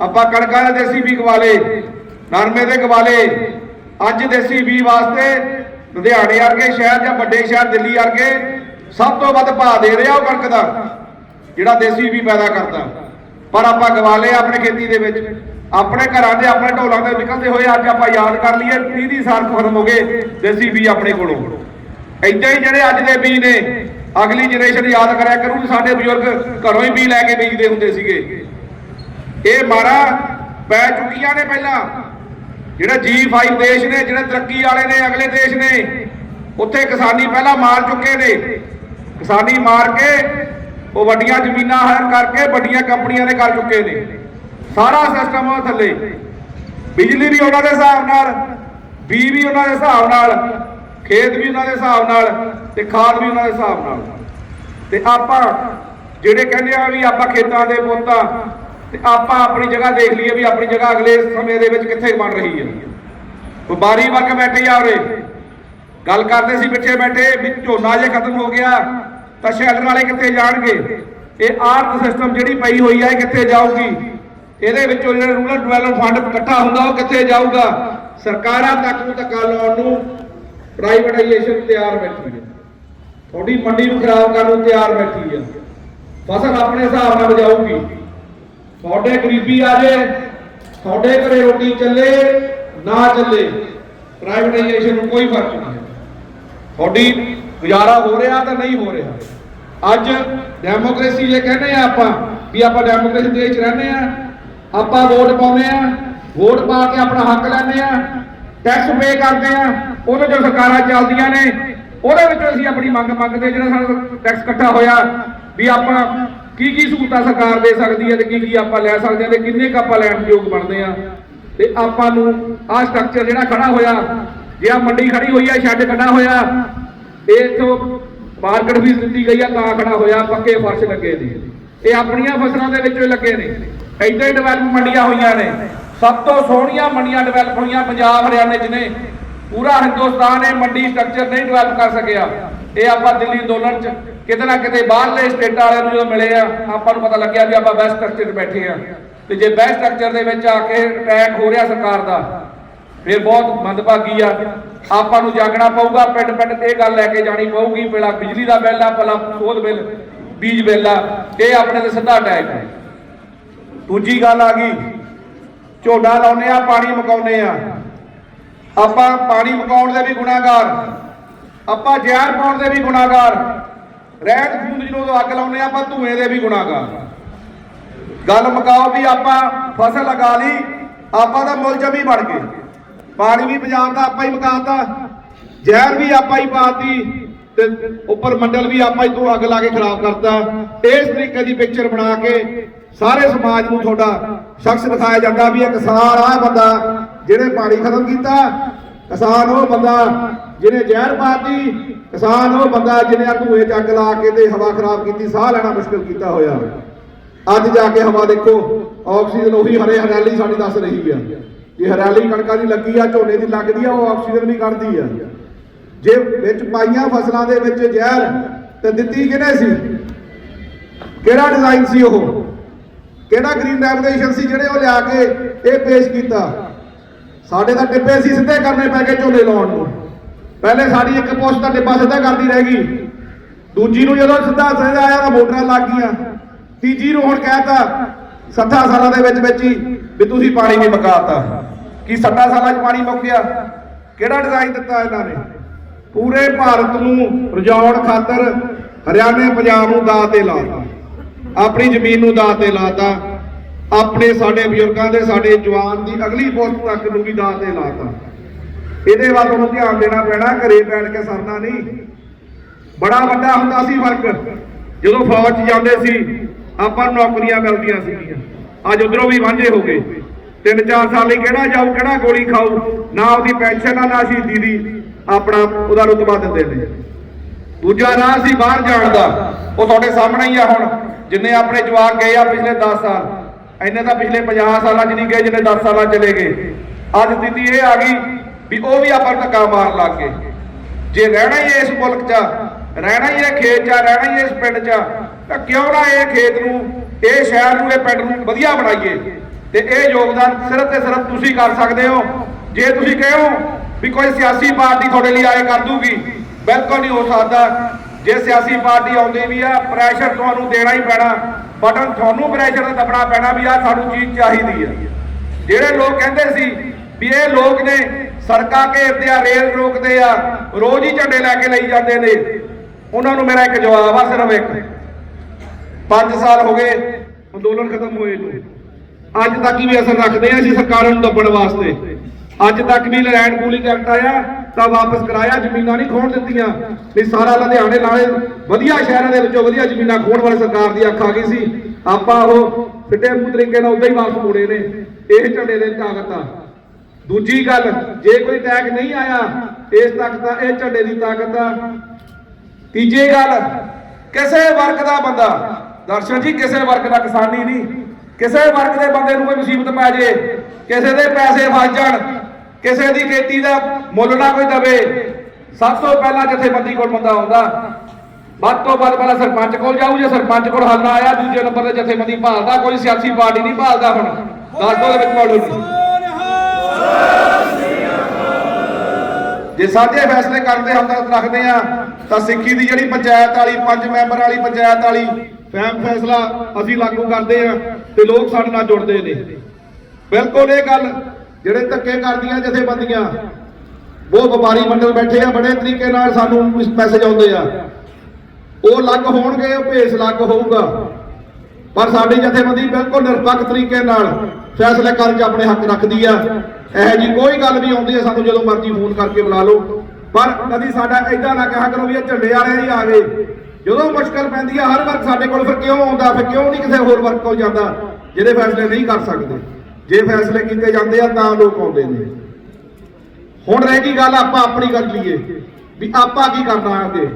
ਆਪਾਂ ਕਣਕਾਂ ਦੇ ਦੇਸੀ ਬੀਜ ਗਵਾ ਲਏ, ਨਰਮੇ ਦੇ ਗਵਾ ਲਏ। ਅੱਜ ਦੇਸੀ ਬੀਜ ਵਾਸਤੇ ਲੁਧਿਆਣੇ ਵਰਗੇ ਸ਼ਹਿਰ ਜਾਂ ਵੱਡੇ ਸ਼ਹਿਰ ਦਿੱਲੀ ਵਰਗੇ ਸਭ ਤੋਂ ਵੱਧ ਭਾਅ ਦੇ ਰਿਹਾ ਉਹ ਕਣਕ ਦਾ, ਜਿਹੜਾ ਦੇਸੀ ਬੀਜ ਪੈਦਾ ਕਰਦਾ। ਪਰ ਆਪਾਂ ਗਵਾ ਲਏ ਆਪਣੇ ਖੇਤੀ ਦੇ ਵਿੱਚ। ਆਪਣੇ ਘਰਾਂ ਦੇ, ਆਪਣੇ ਢੋਲਾਂ ਦੇ ਨਿਕਲਦੇ ਹੋਏ ਅੱਜ ਆਪਾਂ ਯਾਦ ਕਰ ਲਈਏ 30 ਦੀ ਸਾਲ ਖਤਮ ਹੋ ਗਏ ਦੇਸੀ ਬੀਜ ਆਪਣੇ ਕੋਲੋਂ। ਏਦਾਂ ਹੀ ਜਿਹੜੇ ਅੱਜ ਦੇ ਬੀਜ ਨੇ, ਅਗਲੀ ਜਨਰੇਸ਼ਨ ਯਾਦ ਕਰਿਆ ਕਰੂ ਸਾਡੇ ਬਜ਼ੁਰਗ ਘਰੋਂ ਹੀ ਬੀਜ ਲੈ ਕੇ ਬੀਜਦੇ ਹੁੰਦੇ ਸੀਗੇ। ਇਹ ਮਾਰਾ ਪੈ ਚੁੱਕੀਆਂ ਨੇ ਪਹਿਲਾਂ। ਜਿਹੜਾ G5 ਦੇਸ਼ ਨੇ, ਜਿਹੜੇ ਤਰੱਕੀ ਵਾਲੇ ਨੇ, ਅਗਲੇ ਦੇਸ਼ ਨੇ, ਉੱਥੇ ਕਿਸਾਨੀ ਪਹਿਲਾਂ ਮਾਰ ਚੁੱਕੇ ਨੇ। ਕਿਸਾਨੀ ਮਾਰ ਕੇ ਉਹ ਵੱਡੀਆਂ ਜ਼ਮੀਨਾਂ ਹਾਇਰ ਕਰਕੇ ਵੱਡੀਆਂ ਕੰਪਨੀਆਂ ਨੇ ਕਰ ਚੁੱਕੇ ਨੇ। ਸਾਰਾ ਸਿਸਟਮ ਉਹ ਥੱਲੇ। ਬਿਜਲੀ ਵੀ ਉਹਨਾਂ ਦੇ ਹਿਸਾਬ ਨਾਲ ਬੀ ਵੀ ਉਹਨਾਂ ਦੇ ਹਿਸਾਬ ਨਾਲ, ਖੇਤ ਵੀ ਉਹਨਾਂ ਦੇ ਹਿਸਾਬ ਨਾਲ ਤੇ ਖਾਦ ਵੀ ਉਹਨਾਂ ਦੇ ਹਿਸਾਬ ਨਾਲ। ਤੇ ਆਪਾਂ ਜਿਹੜੇ ਕਹਿੰਦੇ ਆ ਵੀ ਆਪਾਂ ਖੇਤਾਂ ਦੇ ਪੁੱਤ ਆ ਤੇ ਆਪਾਂ ਆਪਣੀ ਜਗ੍ਹਾ ਦੇਖ ਲਈਏ ਵੀ ਆਪਣੀ ਜਗ੍ਹਾ ਅਗਲੇ ਸਮੇਂ ਦੇ ਵਿੱਚ ਕਿੱਥੇ ਬਣ ਰਹੀ ਹੈ। ਵਪਾਰੀ ਵਰਗ ਬੈਠੇ ਆ ਉਰੇ। ਗੱਲ ਕਰਦੇ ਸੀ ਪਿੱਛੇ ਬੈਠੇ ਵੀ ਝੋਨਾ ਜੇ ਖਤਮ ਹੋ ਗਿਆ ਤਾਂ ਸ਼ੈਲਰ ਵਾਲੇ ਕਿੱਥੇ ਜਾਣਗੇ? ਇਹ ਆਰਥ ਸਿਸਟਮ ਜਿਹੜੀ ਪਈ ਹੋਈ ਹੈ ਇਹ ਕਿੱਥੇ ਜਾਊਗੀ? ਇਹਦੇ ਵਿੱਚੋਂ ਜਿਹੜਾ ਰੂਰਲ ਡਿਵੈਲਪਮੈਂਟ ਫੰਡ ਇਕੱਠਾ ਹੁੰਦਾ, ਉਹ ਕਿੱਥੇ ਜਾਊਗਾ? ਸਰਕਾਰਾਂ ਤੱਕ ਨੂੰ ਧੱਕਾ ਲਾਉਣ ਨੂੰ ਪ੍ਰਾਈਵੇਟਾਈਜੇਸ਼ਨ ਤਿਆਰ ਬੈਠੀ ਹੈ। ਤੁਹਾਡੀ ਮੰਡੀ ਨੂੰ ਖਰਾਬ ਕਰਨ ਨੂੰ ਤਿਆਰ ਬੈਠੀ ਹੈ। ਫਸਲ ਆਪਣੇ ਹਿਸਾਬ ਨਾਲ ਜਾਊਗੀ ਤੁਹਾਡੇ ਗਰੀਬੀ ਆ ਜੇ, ਤੁਹਾਡੇ ਘਰੇ ਰੋਟੀ ਚੱਲੇ, ਨਾ ਚੱਲੇ ਪ੍ਰਾਈਵੇਟਾਈਜੇਸ਼ਨ ਨੂੰ ਕੋਈ ਫ਼ਰਕ ਨਹੀਂ ਤੁਹਾਡੀ ਗੁਜ਼ਾਰਾ ਹੋ ਰਿਹਾ ਤਾਂ ਨਹੀਂ ਹੋ ਰਿਹਾ। ਅੱਜ ਡੈਮੋਕ੍ਰੇਸੀ ਜੇ ਕਹਿੰਦੇ ਆ ਆਪਾਂ, ਵੀ ਆਪਾਂ ਡੈਮੋਕ੍ਰੇਸੀ ਦੇਸ਼ 'ਚ ਰਹਿੰਦੇ ਆ, ਆਪਾਂ ਵੋਟ ਪਾਉਂਦੇ ਆ, ਵੋਟ ਪਾ ਕੇ ਆਪਣਾ ਹੱਕ ਲੈਂਦੇ ਆ ਟੈਕਸ ਪੇ ਕਰਦੇ ਆ, ਉਹਦੇ ਜੋ ਸਰਕਾਰਾਂ ਚੱਲਦੀਆਂ ਨੇ, ਉਹਦੇ ਵਿੱਚ ਅਸੀਂ ਆਪਣੀ ਮੰਗ ਮੰਗਦੇ ਜਿਹੜਾ ਸਾਡਾ ਟੈਕਸ ਇਕੱਠਾ ਹੋਇਆ, ਵੀ ਆਪਾਂ ਕੀ ਕੀ ਸਹੂਲਤਾਂ ਸਰਕਾਰ ਦੇ ਸਕਦੀ ਹੈ ਤੇ ਕੀ ਕੀ ਆਪਾਂ ਲੈ ਸਕਦੇ ਹਾਂ ਤੇ ਕਿੰਨੇ ਕੁ ਆਪਾਂ ਲੈਣ ਯੋਗ ਬਣਦੇ ਆ ਤੇ ਆਪਾਂ ਨੂੰ ਆਹ ਸਟਰਕਚਰ ਜਿਹੜਾ ਖੜਾ ਹੋਇਆ, ਜੇ ਆ ਮੰਡੀ ਖੜੀ ਹੋਈ ਆ, ਸ਼ੈੱਡ ਖੜਾ ਹੋਇਆ, ਇਹ ਇਥੋਂ ਮਾਰਕੀਟ ਵੀ ਦਿੱਤੀ ਗਈ ਆ, ਤਾਂ ਖੜਾ ਹੋਇਆ, ਪੱਕੇ ਫਰਸ਼ ਲੱਗੇ ਨੇ। ਇਹ ਆਪਣੀਆਂ ਫਸਲਾਂ ਦੇ ਵਿੱਚ ਲੱਗੇ ਨੇ। ਏਦਾਂ ਹੀ ਡਿਵੈਲਪ ਮੰਡੀਆਂ ਹੋਈਆਂ ਨੇ। ਸਭ ਤੋਂ ਸੋਹਣੀਆਂ ਮੰਡੀਆਂ ਡਿਵੈਲਪ ਹੋਈਆਂ ਪੰਜਾਬ, ਹਰਿਆਣੇ 'ਚ ਨੇ। ਪੂਰਾ ਹਿੰਦੁਸਤਾਨ ਇਹ ਮੰਡੀ ਸਟਰਕਚਰ ਨਹੀਂ ਡਿਵੈਲਪ ਕਰ ਸਕਿਆ। ਇਹ ਆਪਾਂ ਦਿੱਲੀ ਅੰਦੋਲਨ ਚ ਕਿਤੇ ਨਾ ਕਿਤੇ ਬਾਹਰਲੇ ਸਟੇਟਾਂ ਵਾਲਿਆਂ ਨੂੰ ਜਦੋਂ ਮਿਲੇ ਆ, ਆਪਾਂ ਨੂੰ ਪਤਾ ਲੱਗਿਆ ਵੀ ਆਪਾਂ ਬੈਸਟ ਸਟਰਕਚਰ 'ਚ ਬੈਠੇ ਆ। ਤੇ ਜੇ ਬੈਸਟ ਸਟਰਕਚਰ ਦੇ ਵਿੱਚ ਆ ਕੇ ਅਟੈਕ ਹੋ ਰਿਹਾ ਸਰਕਾਰ ਦਾ, ਫਿਰ ਬਹੁਤ ਮੰਦਭਾਗੀ ਆ। ਆਪਾਂ ਨੂੰ ਜਾਗਣਾ ਪਊਗਾ ਪਿੰਡ ਪਿੰਡ ਇਹ ਗੱਲ ਲੈ ਕੇ ਜਾਣੀ ਪਊਗੀ, ਪਹਿਲਾਂ ਬਿਜਲੀ ਦਾ ਬਿੱਲ ਆ, ਪਹਿਲਾਂ ਸੋਧ ਬਿੱਲ, ਬੀਜ ਬਿੱਲ ਆ, ਇਹ ਆਪਣੇ ਤੇ ਸਿੱਧਾ ਅਟੈਕ ਹੈ ਦੂਜੀ ਗੱਲ ਆ ਗਈ ਝੋਡਾ ਲਾਉਨੇ ਆ, ਪਾਣੀ ਮਕਾਉਨੇ ਆ। ਆਪਾਂ ਪਾਣੀ ਪਕਾਉਣ ਦੇ ਵੀ ਗੁਨਾਹਗਾਰ। ਆਪਾਂ ਜ਼ਹਿਰ ਪਾਉਣ ਦੇ ਵੀ ਗੁਨਾਹਗਾਰ। ਰਹਿਤ ਖੂੰਦ ਜਦੋਂ ਅੱਗ ਲਾਉਨੇ ਆ ਆਪਾਂ ਧੂਏ ਦੇ ਵੀ ਗੁਨਾਹਗਾਰ। ਗੱਲ ਮਕਾਓ ਵੀ ਆਪਾਂ ਫਸਲ ਲਗਾ ਲਈ, ਆਪਾਂ ਦਾ ਮੁੱਲ ਜਮੀ ਬਣ ਗਏ। ਪਾਣੀ ਵੀ ਪੰਜਾਬ ਦਾ, ਆਪਾਂ ਹੀ ਮਕਾਤਾ ਜ਼ਹਿਰ ਵੀ ਆਪਾਂ ਹੀ ਪਾਤੀ ਤੇ ਉੱਪਰ ਮੰਡਲ ਵੀ ਆਪਾਂ ਹੀ ਤੋਂ ਅੱਗ ਲਾ ਕੇ ਖਰਾਬ ਕਰਤਾ। ਇਸ ਤਰੀਕੇ ਦੀ ਪਿਕਚਰ ਬਣਾ ਕੇ ਸਾਰੇ ਸਮਾਜ ਨੂੰ ਤੁਹਾਡਾ ਸ਼ਖਸ ਦਿਖਾਇਆ ਜਾਂਦਾ ਵੀ ਇਹ ਕਿਸਾਨ ਆ ਬੰਦਾ ਜਿਹਨੇ ਪਾਣੀ ਖਤਮ ਕੀਤਾ, ਕਿਸਾਨ ਉਹ ਬੰਦਾ ਜਿਹਨੇ ਜ਼ਹਿਰ ਪਾਤੀ ਕਿਸਾਨ ਉਹ ਬੰਦਾ ਜਿਹਨੇ ਆ ਧੂਏ ਚ ਅੱਗ ਲਾ ਕੇ ਤੇ ਹਵਾ ਖਰਾਬ ਕੀਤੀ, ਸਾਹ ਲੈਣਾ ਮੁਸ਼ਕਲ ਕੀਤਾ ਹੋਇਆ। ਅੱਜ ਜਾ ਕੇ ਹਵਾ ਦੇਖੋ, ਆਕਸੀਜਨ ਉਹੀ ਹਰੇ ਹਰਿਆਲੀ ਸਾਡੀ ਦੱਸ ਰਹੀ ਆ। ਜੇ ਹਰਿਆਲੀ ਕਣਕਾਂ ਦੀ ਲੱਗੀ ਆ, ਝੋਨੇ ਦੀ ਲੱਗਦੀ ਆ, ਉਹ ਆਕਸੀਜਨ ਵੀ ਕੱਢਦੀ ਆ। ਜੇ ਵਿੱਚ ਪਾਈਆਂ ਫਸਲਾਂ ਦੇ ਵਿੱਚ ਜ਼ਹਿਰ ਤੇ ਦਿੱਤੀ ਕਿਹਨੇ ਸੀ? ਕਿਹੜਾ ਡਿਜ਼ਾਈਨ ਸੀ ਉਹ? ਕਿਹੜਾ ਗ੍ਰੀਨ ਰੈਵੋਲੂਸ਼ਨ ਸੀ ਜਿਹੜੇ ਉਹ ਲਿਆ ਕੇ ਇਹ ਪੇਸ਼ ਕੀਤਾ? ਸਾਡੇ ਤਾਂ ਟਿੱਬੇ ਸੀ, ਸਿੱਧੇ ਕਰਨੇ ਪੈ ਗਏ ਝੋਲੇ ਲਾਉਣ ਨੂੰ। ਪਹਿਲੇ ਸਾਡੀ ਇੱਕ ਪੋਸਟ ਦਾ ਟਿੱਬਾ ਸਿੱਧਾ ਕਰਦੀ ਰਹਿ ਗਈ। ਦੂਜੀ ਨੂੰ ਜਦੋਂ ਸਿੱਧਾ ਸਿੱਧਾ ਆਇਆ ਤਾਂ ਮੋਟਰਾਂ ਲੱਗ ਗਈਆਂ। ਤੀਜੀ ਨੂੰ ਹੁਣ ਕਹਿਤਾ 70 ਸਾਲਾਂ ਦੇ ਵਿੱਚ ਵਿੱਚ ਹੀ ਵੀ ਤੁਸੀਂ ਪਾਣੀ ਨਹੀਂ ਮਕਾਤਾ ਕੀ 70 ਸਾਲਾਂ 'ਚ ਪਾਣੀ ਮੁੱਕ ਗਿਆ ਕਿਹੜਾ ਡਿਜ਼ਾਈਨ ਦਿੱਤਾ ਇਹਨਾਂ ਨੇ? ਪੂਰੇ ਭਾਰਤ ਨੂੰ ਰਜਾਉਣ ਖਾਤਰ ਹਰਿਆਣੇ, ਪੰਜਾਬ ਨੂੰ ਦਾਅ ਤੇ ਲਾਤਾ। ਆਪਣੀ ਜ਼ਮੀਨ ਨੂੰ ਦਾਅ ਤੇ ਲਾਤਾ। ਆਪਣੇ ਸਾਡੇ ਬਜ਼ੁਰਗਾਂ ਦੇ, ਸਾਡੇ ਜਵਾਨ ਦੀ ਅਗਲੀ ਪੋਸਟ ਤੱਕ ਨੂੰ ਵੀ ਦਾਅ ਤੇ ਲਾਤਾ। ਇਹਦੇ ਵੱਲ ਨੂੰ ਧਿਆਨ ਦੇਣਾ ਪੈਣਾ, ਘਰੇ ਬੈਠ ਕੇ ਸਰਨਾ ਨਹੀਂ। ਬੜਾ ਵੱਡਾ ਹੁੰਦਾ ਸੀ ਫ਼ਰਕ ਜਦੋਂ ਫੌਜ 'ਚ ਜਾਂਦੇ ਸੀ, ਆਪਾਂ ਨੂੰ ਨੌਕਰੀਆਂ ਮਿਲਦੀਆਂ ਸੀਗੀਆਂ। ਅੱਜ ਉਧਰੋਂ ਵੀ ਵਾਂਝੇ ਹੋ ਗਏ। ਤਿੰਨ ਚਾਰ ਸਾਲ ਲਈ ਕਿਹੜਾ ਜਾਊ, ਕਿਹੜਾ ਗੋਲੀ ਖਾਊ, ਨਾ ਉਹਦੀ ਪੈਨਸ਼ਨ ਆ, ਨਾ ਸ਼ਹੀਦੀ ਦੀ ਆਪਣਾ ਉਹਦਾ ਰੁਤਬਾ ਦਿੰਦੇ ਨੇ। ਦੂਜਾ ਰਾਹ ਸੀ ਬਾਹਰ ਜਾਣ ਦਾ। ਉਹ ਤੁਹਾਡੇ ਸਾਹਮਣੇ ਹੀ ਆ ਹੁਣ। ਜਿੰਨੇ ਆਪਣੇ ਜਵਾਕ ਗਏ ਆ ਪਿਛਲੇ 10 ਸਾਲ। ਇੰਨੇ ਤਾਂ ਪਿਛਲੇ 50 ਸਾਲਾਂ 'ਚ ਨਹੀਂ ਗਏ, ਜਿੰਨੇ 10 ਸਾਲਾਂ ਚਲੇ ਗਏ। ਅੱਜ ਸਥਿਤੀ ਇਹ ਆ ਗਈ ਵੀ ਉਹ ਵੀ ਆਪਾਂ ਨੂੰ ਧੱਕਾ ਮਾਰਨ ਲੱਗ ਗਏ। ਜੇ ਰਹਿਣਾ ਹੀ ਇਸ ਮੁਲਕ 'ਚ, ਰਹਿਣਾ ਹੀ ਇਹ ਖੇਤ 'ਚ, ਰਹਿਣਾ ਹੀ ਇਸ ਪਿੰਡ 'ਚ, ਤਾਂ ਕਿਉਂ ਨਾ ਇਹ ਖੇਤ ਨੂੰ, ਇਹ ਸ਼ਹਿਰ ਨੂੰ, ਇਹ ਪਿੰਡ ਨੂੰ ਵਧੀਆ ਬਣਾਈਏ। ਤੇ ਇਹ ਯੋਗਦਾਨ ਸਿਰਫ ਤੇ ਸਿਰਫ ਤੁਸੀਂ ਕਰ ਸਕਦੇ ਹੋ। ਜੇ ਤੁਸੀਂ ਕਹੋ ਵੀ ਕੋਈ ਸਿਆਸੀ ਪਾਰਟੀ ਤੁਹਾਡੇ ਲਈ ਆਏ ਕਰ ਦੂਗੀ, ਬਿਲਕੁਲ ਨਹੀਂ ਹੋ ਸਕਦਾ। ਜੇ ਸਿਆਸੀ ਪਾਰਟੀ ਆਉਂਦੀ ਵੀ ਆ ਪ੍ਰੈਸ਼ਰ ਤੁਹਾਨੂੰ ਦੇਣਾ ਹੀ ਪੈਣਾ। ਬਟਨ ਤੁਹਾਨੂੰ ਪ੍ਰੈਸ਼ਰ ਤੇ ਦਬਣਾ ਪੈਣਾ ਵੀ ਆ ਸਾਨੂੰ ਚੀਜ਼ ਚਾਹੀਦੀ ਆ। ਜਿਹੜੇ ਲੋਕ ਕਹਿੰਦੇ ਸੀ ਵੀ ਇਹ ਲੋਕ ਨੇ ਸੜਕਾਂ ਘੇਰਦੇ ਆ, ਰੇਲ ਰੋਕਦੇ ਆ, ਰੋਜ਼ ਹੀ ਝੰਡੇ ਲੈ ਕੇ ਲਈ ਜਾਂਦੇ ਨੇ। ਉਹਨਾਂ ਨੂੰ ਮੇਰਾ ਇੱਕ ਜਵਾਬ ਆ, ਸਿਰਫ ਇੱਕ। 5 ਸਾਲ ਹੋ ਗਏ, ਅੰਦੋਲਨ ਖਤਮ ਹੋਏ ਨੂੰ। ਅੱਜ ਤੱਕ ਵੀ ਅਸਰ ਰੱਖਦੇ ਆ ਅਸੀਂ ਸਰਕਾਰਾਂ ਨੂੰ ਦੱਬਣ ਵਾਸਤੇ। ਅੱਜ ਤੱਕ ਵੀ ਲੈਂਡ ਪੂਲਿੰਗ ਐਕਟ ਆਇਆ, ਤਾਂ ਵਾਪਸ ਕਰਾਇਆ, ਜ਼ਮੀਨਾਂ ਨਹੀਂ ਖੋਣ ਦਿੱਤੀਆਂ। ਵੀ ਸਾਰਾ ਲੁਧਿਆਣੇ ਨਾਲੇ ਵਧੀਆ ਸ਼ਹਿਰਾਂ ਦੇ ਵਿੱਚੋਂ ਵਧੀਆ ਜ਼ਮੀਨਾਂ ਖੋਣ ਵਾਲੀ ਸਰਕਾਰ ਦੀ ਅੱਖ ਆ ਗਈ ਸੀ। ਆਪਾਂ ਉਹ ਫਿੱਟੇ ਮੂੰਹ ਤਰੀਕੇ ਨਾਲ ਉਦਾਂ ਹੀ ਵਾਪਸ ਮੋੜੇ ਨੇ, ਇਹ ਝੰਡੇ ਦੇ ਤਾਕਤ ਆ। ਦੂਜੀ ਗੱਲ, ਜੇ ਕੋਈ ਟੈਗ ਨਹੀਂ ਆਇਆ, ਇਸ ਤੱਕ ਤਾਂ ਇਹ ਝੰਡੇ ਦੀ ਤਾਕਤ ਆ। ਤੀਜੀ ਗੱਲ, ਕਿਸੇ ਵਰਗ ਦਾ ਬੰਦਾ, ਦਰਸ਼ਨ ਜੀ, ਕਿਸੇ ਵਰਗ ਦਾ ਕਿਸਾਨੀ ਨਹੀਂ ਕਿਸੇ ਵਰਗ ਦੇ ਬੰਦੇ ਨੂੰ ਕੋਈ ਮੁਸੀਬਤ ਪੈ ਜੇ, ਕਿਸੇ ਦੇ ਪੈਸੇ ਫਸ ਜਾਣ, ਕਿਸੇ ਦੀ ਖੇਤੀ ਦਾ ਮੁੱਲ ਨਾ ਕੋਈ ਦਵੇ, ਸਭ ਤੋਂ ਪਹਿਲਾਂ ਜਥੇਬੰਦੀ ਕੋਲ ਬੰਦਾ ਆਉਂਦਾ। ਵੱਧ ਤੋਂ ਵੱਧ ਪਹਿਲਾਂ ਸਰਪੰਚ ਕੋਲ ਜਾਊ, ਜੇ ਸਰਪੰਚ ਕੋਲ ਹੱਲ ਨਾ ਆਇਆ, ਦੂਜੇ ਨੰਬਰ ਤੇ ਜਥੇਬੰਦੀ ਭਾਲਦਾ, ਕੋਈ ਸਿਆਸੀ ਪਾਰਟੀ ਨਹੀਂ ਭਾਲਦਾ ਹੁਣ। ਦੱਸ ਦੋ ਦੇ ਵਿੱਚ ਪਾਲੋ ਜੇ ਸਾਂਝੇ ਫੈਸਲੇ ਕਰਦੇ ਹਮਦਰਦ ਰੱਖਦੇ ਆ ਤਾਂ ਸਿੱਖੀ ਦੀ ਜਿਹੜੀ ਪੰਚਾਇਤ ਵਾਲੀ, ਪੰਜ ਮੈਂਬਰ ਵਾਲੀ ਪੰਚਾਇਤ ਵਾਲੀ ਫੈਮ ਫੈਸਲਾ ਅਸੀਂ ਲਾਗੂ ਕਰਦੇ ਆ ਤੇ ਲੋਕ ਸਾਡੇ ਨਾਲ ਜੁੜਦੇ ਨੇ। ਬਿਲਕੁਲ ਇਹ ਗੱਲ ਜਿਹੜੇ ਧੱਕੇ ਕਰਦੀਆਂ ਜਥੇਬੰਦੀਆਂ ਉਹ ਵਪਾਰੀ ਮੰਡਲ ਬੈਠੇ ਆ, ਬੜੇ ਤਰੀਕੇ ਨਾਲ ਸਾਨੂੰ ਮੈਸੇਜ ਆਉਂਦੇ ਆ। ਉਹ ਲੱਗ ਹੋਣਗੇ, ਉਹ ਭੇਸ ਲੱਗ ਹੋਊਗਾ। ਪਰ ਸਾਡੀ ਜਥੇਬੰਦੀ ਬਿਲਕੁਲ ਨਿਰਪੱਖ ਤਰੀਕੇ ਨਾਲ ਫੈਸਲੇ ਕਰਨ 'ਚ ਆਪਣੇ ਹੱਕ ਰੱਖਦੀ ਆ। ਇਹੋ ਜੀ ਕੋਈ ਗੱਲ ਨਹੀਂ ਆਉਂਦੀ ਹੈ ਸਾਨੂੰ ਜਦੋਂ ਮਰਜ਼ੀ ਫੋਨ ਕਰਕੇ ਬੁਲਾ ਲਓ। ਪਰ ਕਦੀ ਸਾਡਾ ਐਦਾਂ ਨਾ ਕਿਹਾ ਕਰੋ ਵੀ ਇਹ ਝੰਡੇ ਵਾਲੇ ਹੀ ਆ ਗਏ। ਜਦੋਂ ਮੁਸ਼ਕਲ ਪੈਂਦੀ ਆ, ਹਰ ਵਰਗ ਸਾਡੇ ਕੋਲ, ਫਿਰ ਕਿਉਂ ਆਉਂਦਾ? ਫਿਰ ਕਿਉਂ ਨਹੀਂ ਕਿਸੇ ਹੋਰ ਵਰਗ ਕੋਲ ਜਾਂਦਾ? ਜਿਹੜੇ ਫੈਸਲੇ ਨਹੀਂ ਕਰ ਸਕਦੇ। ਜੇ ਫੈਸਲੇ ਕੀਤੇ ਜਾਂਦੇ ਆ, ਤਾਂ ਲੋਕ ਆਉਂਦੇ ਨੇ। ਹੁਣ ਰਹਿ ਗਈ ਗੱਲ, ਆਪਾਂ ਆਪਣੀ ਕਰ ਲਈਏ। ਵੀ ਆਪਾਂ ਕੀ ਕਰਨਾ ਅੱਗੇ?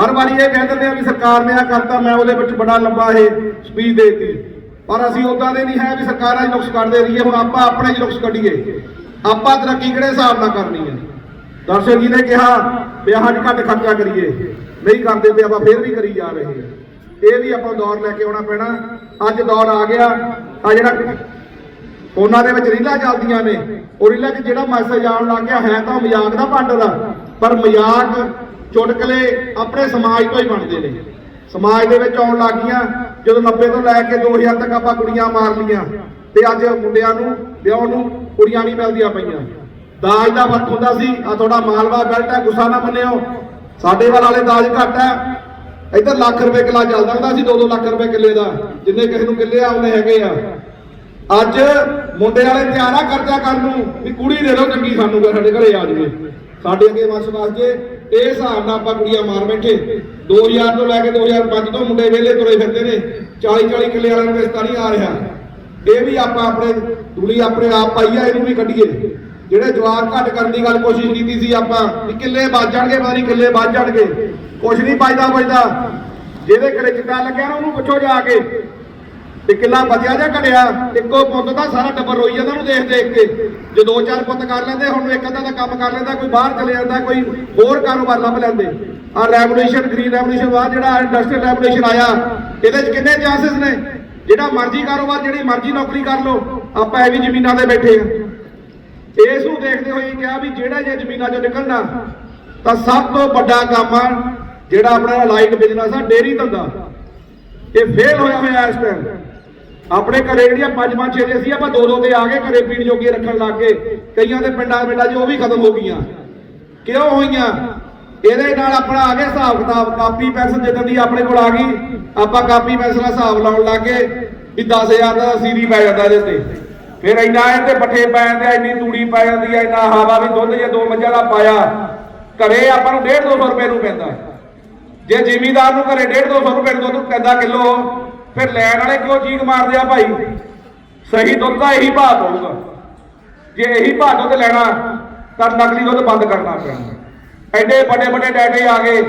ਹਰ ਵਾਰੀ ਇਹ ਕਹਿ ਦਿੰਦੇ ਆ ਵੀ ਸਰਕਾਰ ਨੇ ਆ ਕਰਤਾ, ਮੈਂ ਉਹਦੇ ਵਿੱਚ ਬੜਾ ਲੰਬਾ ਇਹ ਸਪੀਚ ਦੇਤੀ। ਪਰ ਅਸੀਂ ਉਦਾਂ ਦੇ ਨਹੀਂ ਹੈ ਵੀ ਸਰਕਾਰਾਂ ਹੀ ਨੁਕਸ ਕੱਢਦੇ ਰਹੀਏ, ਹੁਣ ਆਪਾਂ ਆਪਣੇ ਹੀ ਨੁਕਸ ਕੱਢੀਏ। ਆਪਾਂ ਤਰੱਕੀ ਕਿਹੜੇ ਹਿਸਾਬ ਨਾਲ ਕਰਨੀ ਹੈ ਦਰਸ਼ਕ ਜੀ ਨੇ ਕਿਹਾ ਵੀ 'ਚ ਘੱਟ ਖਰਚਾ ਕਰੀਏ। ਨਹੀਂ ਕਰਦੇ ਤੇ ਆਪਾਂ ਫੇਰ ਵੀ ਕਰੀ ਜਾ ਰਹੇ ਇਹ ਵੀ ਆਪਾਂ ਦੌਰ ਲੈ ਕੇ ਆਉਣਾ ਪੈਣਾ। ਅੱਜ ਦੌਰ ਆ ਗਿਆ। ਆ ਜਿਹੜਾ ਉਹਨਾਂ ਦੇ ਵਿੱਚ ਰੀਲਾਂ ਚੱਲਦੀਆਂ ਨੇ, ਉਹ ਰੀਲਾਂ 'ਚ ਜਿਹੜਾ ਮੈਸੇਜ ਆਉਣ ਲੱਗ ਗਿਆ, ਹੈ ਤਾਂ ਮਜ਼ਾਕ ਦਾ ਭੰਡ ਪਰ ਮਜ਼ਾਕ ਚੁਟਕਲੇ ਆਪਣੇ ਸਮਾਜ ਤੋਂ ਹੀ ਬਣਦੇ ਨੇ। ਸਮਾਜ ਦੇ ਵਿੱਚ ਆਉਣ ਲੱਗ ਗਈਆਂ, ਜਦੋਂ 90 ਤੋਂ ਲੈ ਕੇ 2000 ਤੱਕ ਆਪਾਂ ਕੁੜੀਆਂ ਮਾਰ ਲੀਆਂ ਤੇ ਅੱਜ ਮੁੰਡਿਆਂ ਨੂੰ ਵਿਆਹ ਨੂੰ ਕੁੜੀਆਂ ਨਹੀਂ ਮਿਲਦੀਆਂ ਪਈਆਂ। ਦਾਜ ਦਾ ਵਰਤ ਹੁੰਦਾ ਸੀ ਆ ਤੁਹਾਡਾ ਮਾਲਵਾ ਬੈਲਟ ਹੈ, ਗੁੱਸਾ ਨਾ ਮੰਨਿਓ। ਸਾਡੇ ਵੱਲ ਵਾਲੇ ਦਾਜ ਘੱਟ ਹੈ। ਇੱਧਰ ਲੱਖ ਰੁਪਏ ਕਿੱਲਾ ਚੱਲਦਾ ਹੁੰਦਾ ਸੀ 2-2 ਲੱਖ ਰੁਪਏ ਕਿੱਲੇ ਦਾ। ਜਿੰਨੇ ਕਿਸੇ ਨੂੰ ਕਿੱਲੇ ਆ ਹੈਗੇ ਆ। ਅੱਜ ਮੁੰਡੇ ਵਾਲੇ ਤਿਆਰ ਆ ਕਰਜ਼ਾ ਕਰਨ ਨੂੰ, ਵੀ ਕੁੜੀ ਦੇ ਦਿਓ ਚੰਗੀ ਸਾਨੂੰ ਕਿ ਸਾਡੇ ਘਰੇ ਆ ਜਾਵੇ ਸਾਡੇ ਅੱਗੇ ਵਸ ਵਸ ਜੇ ਇਹ ਹਿਸਾਬ ਨਾਲ ਆਪਾਂ ਕੁੜੀਆਂ ਮਾਰ ਬੈਠੇ। 2000 ਤੋਂ ਲੈ ਕੇ 2005 ਤੋਂ ਮੁੰਡੇ ਵਿਹਲੇ ਤੁਰੇ ਫਿਰਦੇ ਨੇ। 40 40 ਕਿੱਲੇ ਵਾਲਿਆਂ ਨੂੰ ਰਿਸ਼ਤਾ ਨਹੀਂ ਆ ਰਿਹਾ। ਇਹ ਵੀ ਆਪਾਂ ਆਪਣੇ ਦੁਨੀ ਆਪਣੇ ਆਪ ਪਾਈ ਆ, ਇਹਨੂੰ ਵੀ ਕੱਢੀਏ। ਜਿਹੜੇ ਜਵਾਬ ਘੱਟ ਕਰਨ ਦੀ ਗੱਲ ਕੋਸ਼ਿਸ਼ ਕੀਤੀ ਸੀ ਆਪਾਂ, ਵੀ ਕਿੱਲੇ ਵੱਜ ਜਾਣਗੇ, ਪਤਾ ਨਹੀਂ ਕਿੱਲੇ ਵੱਜ ਜਾਣਗੇ। ਕੁਛ ਨਹੀਂ ਵੱਜਦਾ ਵੱਜਦਾ। ਜਿਹਦੇ ਘਰੇ ਚਿੱਟਾ ਲੱਗਿਆ ਨਾ, ਉਹਨੂੰ ਪੁੱਛੋ ਜਾ ਕੇ ਤੇ ਕਿੱਲਾ ਬਚਿਆ ਜਾਂ ਘਟਿਆ। ਇੱਕੋ ਪੁੱਤ ਦਾ ਸਾਰਾ ਟੱਬਰ ਰੋਈ ਜਾਂਦਾ ਉਹਨੂੰ ਦੇਖ ਦੇਖ ਕੇ। ਜੇ ਦੋ ਚਾਰ ਪੁੱਤ ਕਰ ਲੈਂਦੇ, ਹੁਣ ਇੱਕ ਅੱਧਾ ਦਾ ਕੰਮ ਕਰ ਲੈਂਦਾ, ਕੋਈ ਬਾਹਰ ਚਲੇ ਜਾਂਦਾ, ਕੋਈ ਹੋਰ ਕਾਰੋਬਾਰ ਲੱਭ ਲੈਂਦੇ। ਆ ਰੈਵੋਲੂਸ਼ਨ ਗ੍ਰੀਨ ਰੈਵੋਲੂਸ਼ਨ ਬਾਅਦ ਜਿਹੜਾ ਇੰਡਸਟਰੀਅਲ ਰੈਵੋਲੂਸ਼ਨ ਆਇਆ, ਇਹਦੇ 'ਚ ਕਿੰਨੇ ਚਾਂਸਸ ਨੇ? ਜਿਹੜਾ ਮਰਜ਼ੀ ਕਾਰੋਬਾਰ, ਜਿਹੜੀ ਮਰਜ਼ੀ ਨੌਕਰੀ ਕਰ ਲਓ, ਆਪਾਂ ਐਵੇਂ ਜ਼ਮੀਨਾਂ ਤੇ ਬੈਠੇ ਆ। ਇਸ ਨੂੰ ਦੇਖਦੇ ਹੋਏ ਕਿਹਾ ਵੀ ਜਿਹੜਾ ਜੇ ਜ਼ਮੀਨਾਂ 'ਚੋਂ ਨਿਕਲਣਾ, ਤਾਂ ਸਭ ਤੋਂ ਵੱਡਾ ਕੰਮ ਆ ਜਿਹੜਾ ਆਪਣਾ ਲਾਈਟ ਬਿਜ਼ਨਸ ਆ ਡੇਰੀ ਧੰਦਾ। ਇਹ ਫੇਲ ਹੋਇਆ ਹੋਇਆ ਇਸ ਟਾਈਮ ਆਪਣੇ ਘਰੇ ਜਿਹੜੀਆਂ ਪੰਜ ਪੰਜ, ਛੇ ਛੇ ਸੀ ਆਪਾਂ ਦੋ ਦੋ ਤੇ ਆ ਗਏ ਘਰੇ ਪੀਣ ਜੋਗੇ ਰੱਖਣ ਲੱਗ ਗਏ। ਕਈਆਂ ਦੇ ਪਿੰਡਾਂ ਪਿੰਡਾਂ 'ਚ ਉਹ ਵੀ ਖਤਮ ਹੋ ਗਈਆਂ। ਕਿਉਂ ਹੋਈਆਂ? ਇਹਦੇ ਨਾਲ ਆਪਣਾ ਆ ਗਿਆ ਹਿਸਾਬ ਕਿਤਾਬ। ਕਾਪੀ ਪੈਨਸਲ ਜਦੋਂ ਦੀ ਆਪਣੇ ਕੋਲ ਆ ਗਈ, ਆਪਾਂ ਕਾਪੀ ਪੈਨਸਲ ਦਾ ਹਿਸਾਬ ਲਾਉਣ ਲੱਗ ਗਏ ਵੀ 10000 ਦਾ ਸੀਰੀ ਪੈ ਜਾਂਦਾ ਇਹਦੇ ਤੇ। ਫਿਰ ਇੰਨਾ ਇਹ ਪੱਠੇ ਪੈ ਜਾਂਦੇ ਆ ਇੰਨੀ ਤੂੜੀ ਪੈ ਜਾਂਦੀ ਹੈ ਇੰਨਾ ਹਵਾ ਵੀ ਦੁੱਧ ਜੇ ਦੋ ਮੱਝਾਂ ਦਾ ਪਾਇਆ, ਘਰੇ ਆਪਾਂ ਨੂੰ 1.5 200 ਰੁਪਏ ਨੂੰ ਪੈਂਦਾ। ਜੇ ਜ਼ਿਮੀਦਾਰ ਨੂੰ ਘਰੇ 1.5 200 ਰੁਪਏ ਨੂੰ ਦੁੱਧ ਪੈਂਦਾ ਕਿਲੋ, ਫਿਰ ਲੈਣ ਵਾਲੇ ਕਿਉਂ ਚੀਕ ਮਾਰਦੇ ਆ ਭਾਈ? ਸਹੀ ਦੁੱਧ ਦਾ ਇਹੀ ਭਾਅ ਪਊਗਾ। ਜੇ ਇਹੀ ਭਾਅ ਦੁੱਧ ਲੈਣਾ, ਤਾਂ ਨਕਲੀ ਦੁੱਧ ਬੰਦ ਕਰਨਾ ਪੈਣਾ। ਐਡੇ ਵੱਡੇ ਵੱਡੇ ਡਾਟੇ ਆ ਗਏ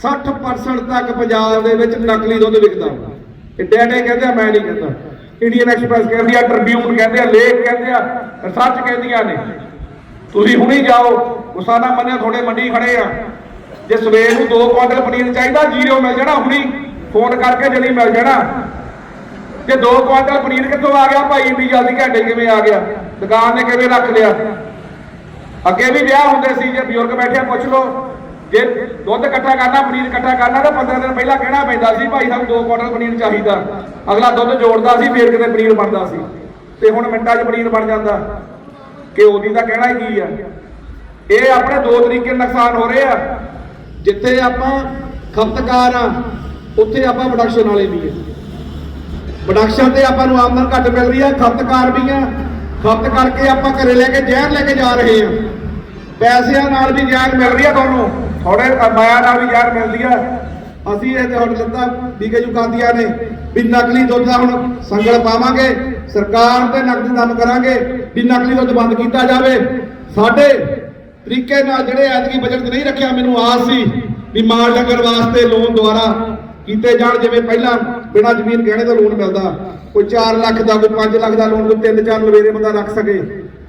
60% ਤੱਕ ਪੰਜਾਬ ਦੇ ਵਿੱਚ ਨਕਲੀ ਦੁੱਧ ਵਿਕਦਾ। ਇਹ ਕਹਿੰਦੇ ਆ, ਮੈਂ ਨਹੀਂ ਕਹਿੰਦਾ। ਇੰਡੀਅਨ ਐਕਸਪ੍ਰੈਸ ਕਹਿੰਦੀ ਆ ਟ੍ਰਿਬਿਊਨ ਕਹਿੰਦੇ ਆ ਲੇਖ ਕਹਿੰਦੇ ਆ ਰਿਸਰਚ ਕਹਿੰਦੀਆਂ ਨੇ। ਤੁਸੀਂ ਹੁਣੀ ਜਾਓ ਗੁੱਸਾ ਨਾ ਮੰਨਿਆ ਤੁਹਾਡੇ ਮੰਡੀ ਖੜੇ ਆ। ਜੇ ਸਵੇਰ ਨੂੰ 2 ਕੁਆਂਟਲ ਪਨੀਰ ਚਾਹੀਦਾ, ਜੀਰੋ ਮਿਲ ਜਾਣਾ ਹੁਣੀ। ਫੋਨ ਕਰਕੇ ਜਦੀ ਮਿਲ ਜਾਣਾ। ਜੇ 2 ਕੁਆਂਟਲ ਪਨੀਰ ਕਿੱਥੋਂ ਆ ਗਿਆ, ਭਾਈ, ਇੰਨੀ ਜਲਦੀ ਘੰਟੇ ਕਿਵੇਂ ਆ ਗਿਆ? ਦੁਕਾਨ ਨੇ ਕਿਵੇਂ ਰੱਖ ਲਿਆ? ਅੱਗੇ ਵੀ ਵਿਆਹ ਹੁੰਦੇ ਸੀ, ਜੇ ਬਜ਼ੁਰਗ ਬੈਠੇ ਪੁੱਛ ਲਓ। ਜੇ ਦੁੱਧ ਇਕੱਠਾ ਕਰਨਾ, ਪਨੀਰ ਇਕੱਠਾ ਕਰਨਾ, ਤਾਂ 15 ਦਿਨ ਪਹਿਲਾਂ ਕਹਿਣਾ ਪੈਂਦਾ ਸੀ, ਭਾਈ ਸਾਨੂੰ 2 ਕੁਆਂਟਲ ਪਨੀਰ ਚਾਹੀਦਾ। ਅਗਲਾ ਦੁੱਧ ਜੋੜਦਾ ਸੀ, ਫੇਰ ਕਿਤੇ ਪਨੀਰ ਬਣਦਾ ਸੀ। ਤੇ ਹੁਣ ਮਿੰਟਾਂ 'ਚ ਪਨੀਰ ਬਣ ਜਾਂਦਾ। ਕਿ ਉਹਦੀ ਤਾਂ ਕਹਿਣਾ ਹੀ ਕੀ ਆ? ਇਹ ਆਪਣੇ ਦੋ ਤਰੀਕੇ ਨੁਕਸਾਨ ਹੋ ਰਹੇ ਆ। ਜਿੱਥੇ ਆਪਾਂ ਖਪਤਕਾਰ ਆ, ਉੱਥੇ ਆਪਾਂ ਪ੍ਰੋਡਕਸ਼ਨ ਵਾਲੇ ਵੀ ਆ। ਪ੍ਰੋਡਕਸ਼ਨ ਤੇ ਆਪਾਂ ਨੂੰ ਆਮਦਨ ਘੱਟ ਮਿਲ ਰਹੀ ਆ, ਖਪਤਕਾਰ ਵੀ ਆ। ਖਪਤ ਕਰਕੇ ਆਪਾਂ ਘਰੇ ਲੈ ਕੇ, ਜ਼ਹਿਰ ਲੈ ਕੇ ਜਾ ਰਹੇ ਆ। ਪੈਸਿਆਂ ਨਾਲ ਵੀ ਜ਼ਹਿਰ ਮਿਲ ਰਹੀ ਆ ਤੁਹਾਨੂੰ। ਥੋੜੇ ਮਾਇਆ ਨਾਲ ਵੀ ਜ਼ਹਿਰ ਮਿਲਦੀ ਆ। ਅਸੀਂ ਇਹ ਤੇ ਹੁਣ ਲੱਤਾਂ ਵਿਕੇ ਚੁਕਾਦੀਆਂ ਨੇ ਵੀ ਨਕਲੀ ਦੁੱਧ ਦਾ ਹੁਣ ਸੰਗਲ ਪਾਵਾਂਗੇ, ਸਰਕਾਰ ਤੇ ਨਕਦੀ ਦਮ ਕਰਾਂਗੇ ਵੀ ਨਕਲੀ ਦੁੱਧ ਬੰਦ ਕੀਤਾ ਜਾਵੇ। ਸਾਡੇ ਤਰੀਕੇ ਨਾਲ ਜਿਹੜੇ ਐਤਕੀ ਬਜਟ ਨਹੀਂ ਰੱਖਿਆ, ਮੈਨੂੰ ਆਸ ਸੀ ਵੀ ਮਾਲ ਡੰਗਰ ਵਾਸਤੇ ਲੋਨ ਦੁਆਰਾ ਕੀਤੇ ਜਾਣ, ਜਿਵੇਂ ਪਹਿਲਾਂ ਬਿਨਾਂ ਜ਼ਮੀਨ ਗਹਿਣੇ ਦਾ ਲੋਨ ਮਿਲਦਾ। ਕੋਈ 4 ਲੱਖ ਦਾ, ਕੋਈ 5 ਲੱਖ ਦਾ ਲੋਨ ਕੋਈ 3-4 ਲਵੇਰੇ ਬੰਦਾ ਰੱਖ ਸਕੇ।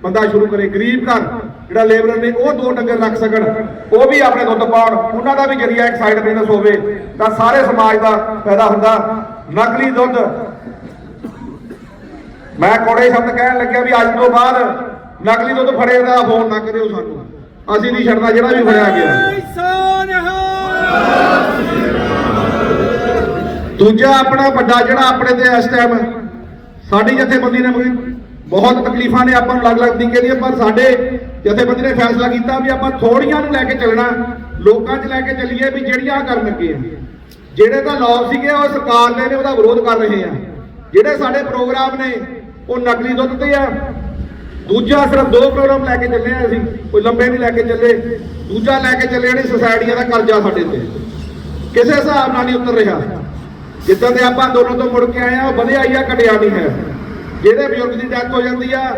ਬੰਦਾ ਸ਼ੁਰੂ ਕਰੇ, ਗਰੀਬ ਘਰ, ਜਿਹੜਾ ਲੇਬਰ ਨੇ ਉਹ ਦੋ ਡੰਗਰ ਰੱਖ ਸਕਣ, ਉਹ ਵੀ ਆਪਣੇ ਦੁੱਧ ਪਾਉਣ, ਉਹਨਾਂ ਦਾ ਵੀ ਜਰੀਆ ਇੱਕ ਸਾਈਡ ਬਿਜ਼ਨਸ ਹੋਵੇ, ਤਾਂ ਸਾਰੇ ਸਮਾਜ ਦਾ ਫਾਇਦਾ ਹੁੰਦਾ। ਨਕਲੀ ਦੁੱਧ। ਮੈਂ ਕੋੜੇ ਸ਼ਬਦ ਕਹਿਣ ਲੱਗਿਆ ਵੀ ਅੱਜ ਤੋਂ ਬਾਅਦ ਨਕਲੀ ਦੁੱਧ ਫੜੇ ਦਾ ਫੋਨ ਨਾ ਕਰਿਓ ਸਾਨੂੰ। ਅਸੀਂ ਨਹੀਂ ਛੱਡਣਾ ਜਿਹੜਾ ਵੀ ਫੜਿਆ ਗਿਆ। ਦੂਜਾ ਆਪਣਾ ਵੱਡਾ ਜਿਹੜਾ ਆਪਣੇ ਤੇ ਇਸ ਟਾਈਮ ਸਾਡੀ ਜਥੇਬੰਦੀ ਨੇ ਬਹੁਤ ਤਕਲੀਫਾਂ ਨੇ ਆਪਾਂ ਨੂੰ ਅਲੱਗ-ਅਲੱਗ ਤਰੀਕੇ ਦੀਆਂ, ਪਰ ਸਾਡੇ ਜਥੇਬੰਦੀ ਨੇ ਫੈਸਲਾ ਕੀਤਾ ਵੀ ਆਪਾਂ ਥੋੜੀਆਂ ਨੂੰ ਲੈ ਕੇ ਚੱਲਣਾ, ਲੋਕਾਂ 'ਚ ਲੈ ਕੇ ਚੱਲੀਏ ਵੀ ਜਿਹੜੀਆਂ ਕਰਨ ਲੱਗੇ ਆ। ਜਿਹੜੇ ਤਾਂ ਲਾਅ ਸੀਗੇ, ਉਹ ਸਰਕਾਰ ਦੇ ਨੇ ਉਹਦਾ ਵਿਰੋਧ ਕਰ ਰਹੇ ਆ। ਜਿਹੜੇ ਸਾਡੇ ਪ੍ਰੋਗਰਾਮ ਨੇ, ਉਹ ਨਕਲੀ ਦੁੱਧ ਤੇ ਆ। ਦੂਜਾ ਸਿਰਫ ਦੋ ਪ੍ਰੋਗਰਾਮ ਲੈ ਕੇ ਚੱਲੇ ਆ ਅਸੀਂ, ਕੋਈ ਲੰਬੇ ਨਹੀਂ ਲੈ ਕੇ ਚੱਲੇ। ਦੂਜਾ ਲੈ ਕੇ ਚੱਲੇ ਜਿਹੜੀ ਸੁਸਾਇਟੀਆਂ ਦਾ ਕਰਜ਼ਾ ਸਾਡੇ ਤੇ। ਕਿਸੇ ਹਿਸਾਬ ਨਾਲ ਨਹੀਂ ਉਤਰ ਰਿਹਾ। ਜਿੱਦਾਂ ਦੇ ਆਪਾਂ ਦੋਨੋਂ ਤੋਂ ਮੁੜ ਕੇ ਆਏ ਆ, ਉਹ ਵਧਿਆ ਹੀ ਆ, ਘਟਿਆ ਨਹੀਂ ਹੈ। ਜਿਹੜੇ ਬਜ਼ੁਰਗ ਦੀ ਡੈਥ ਹੋ ਜਾਂਦੀ ਆ,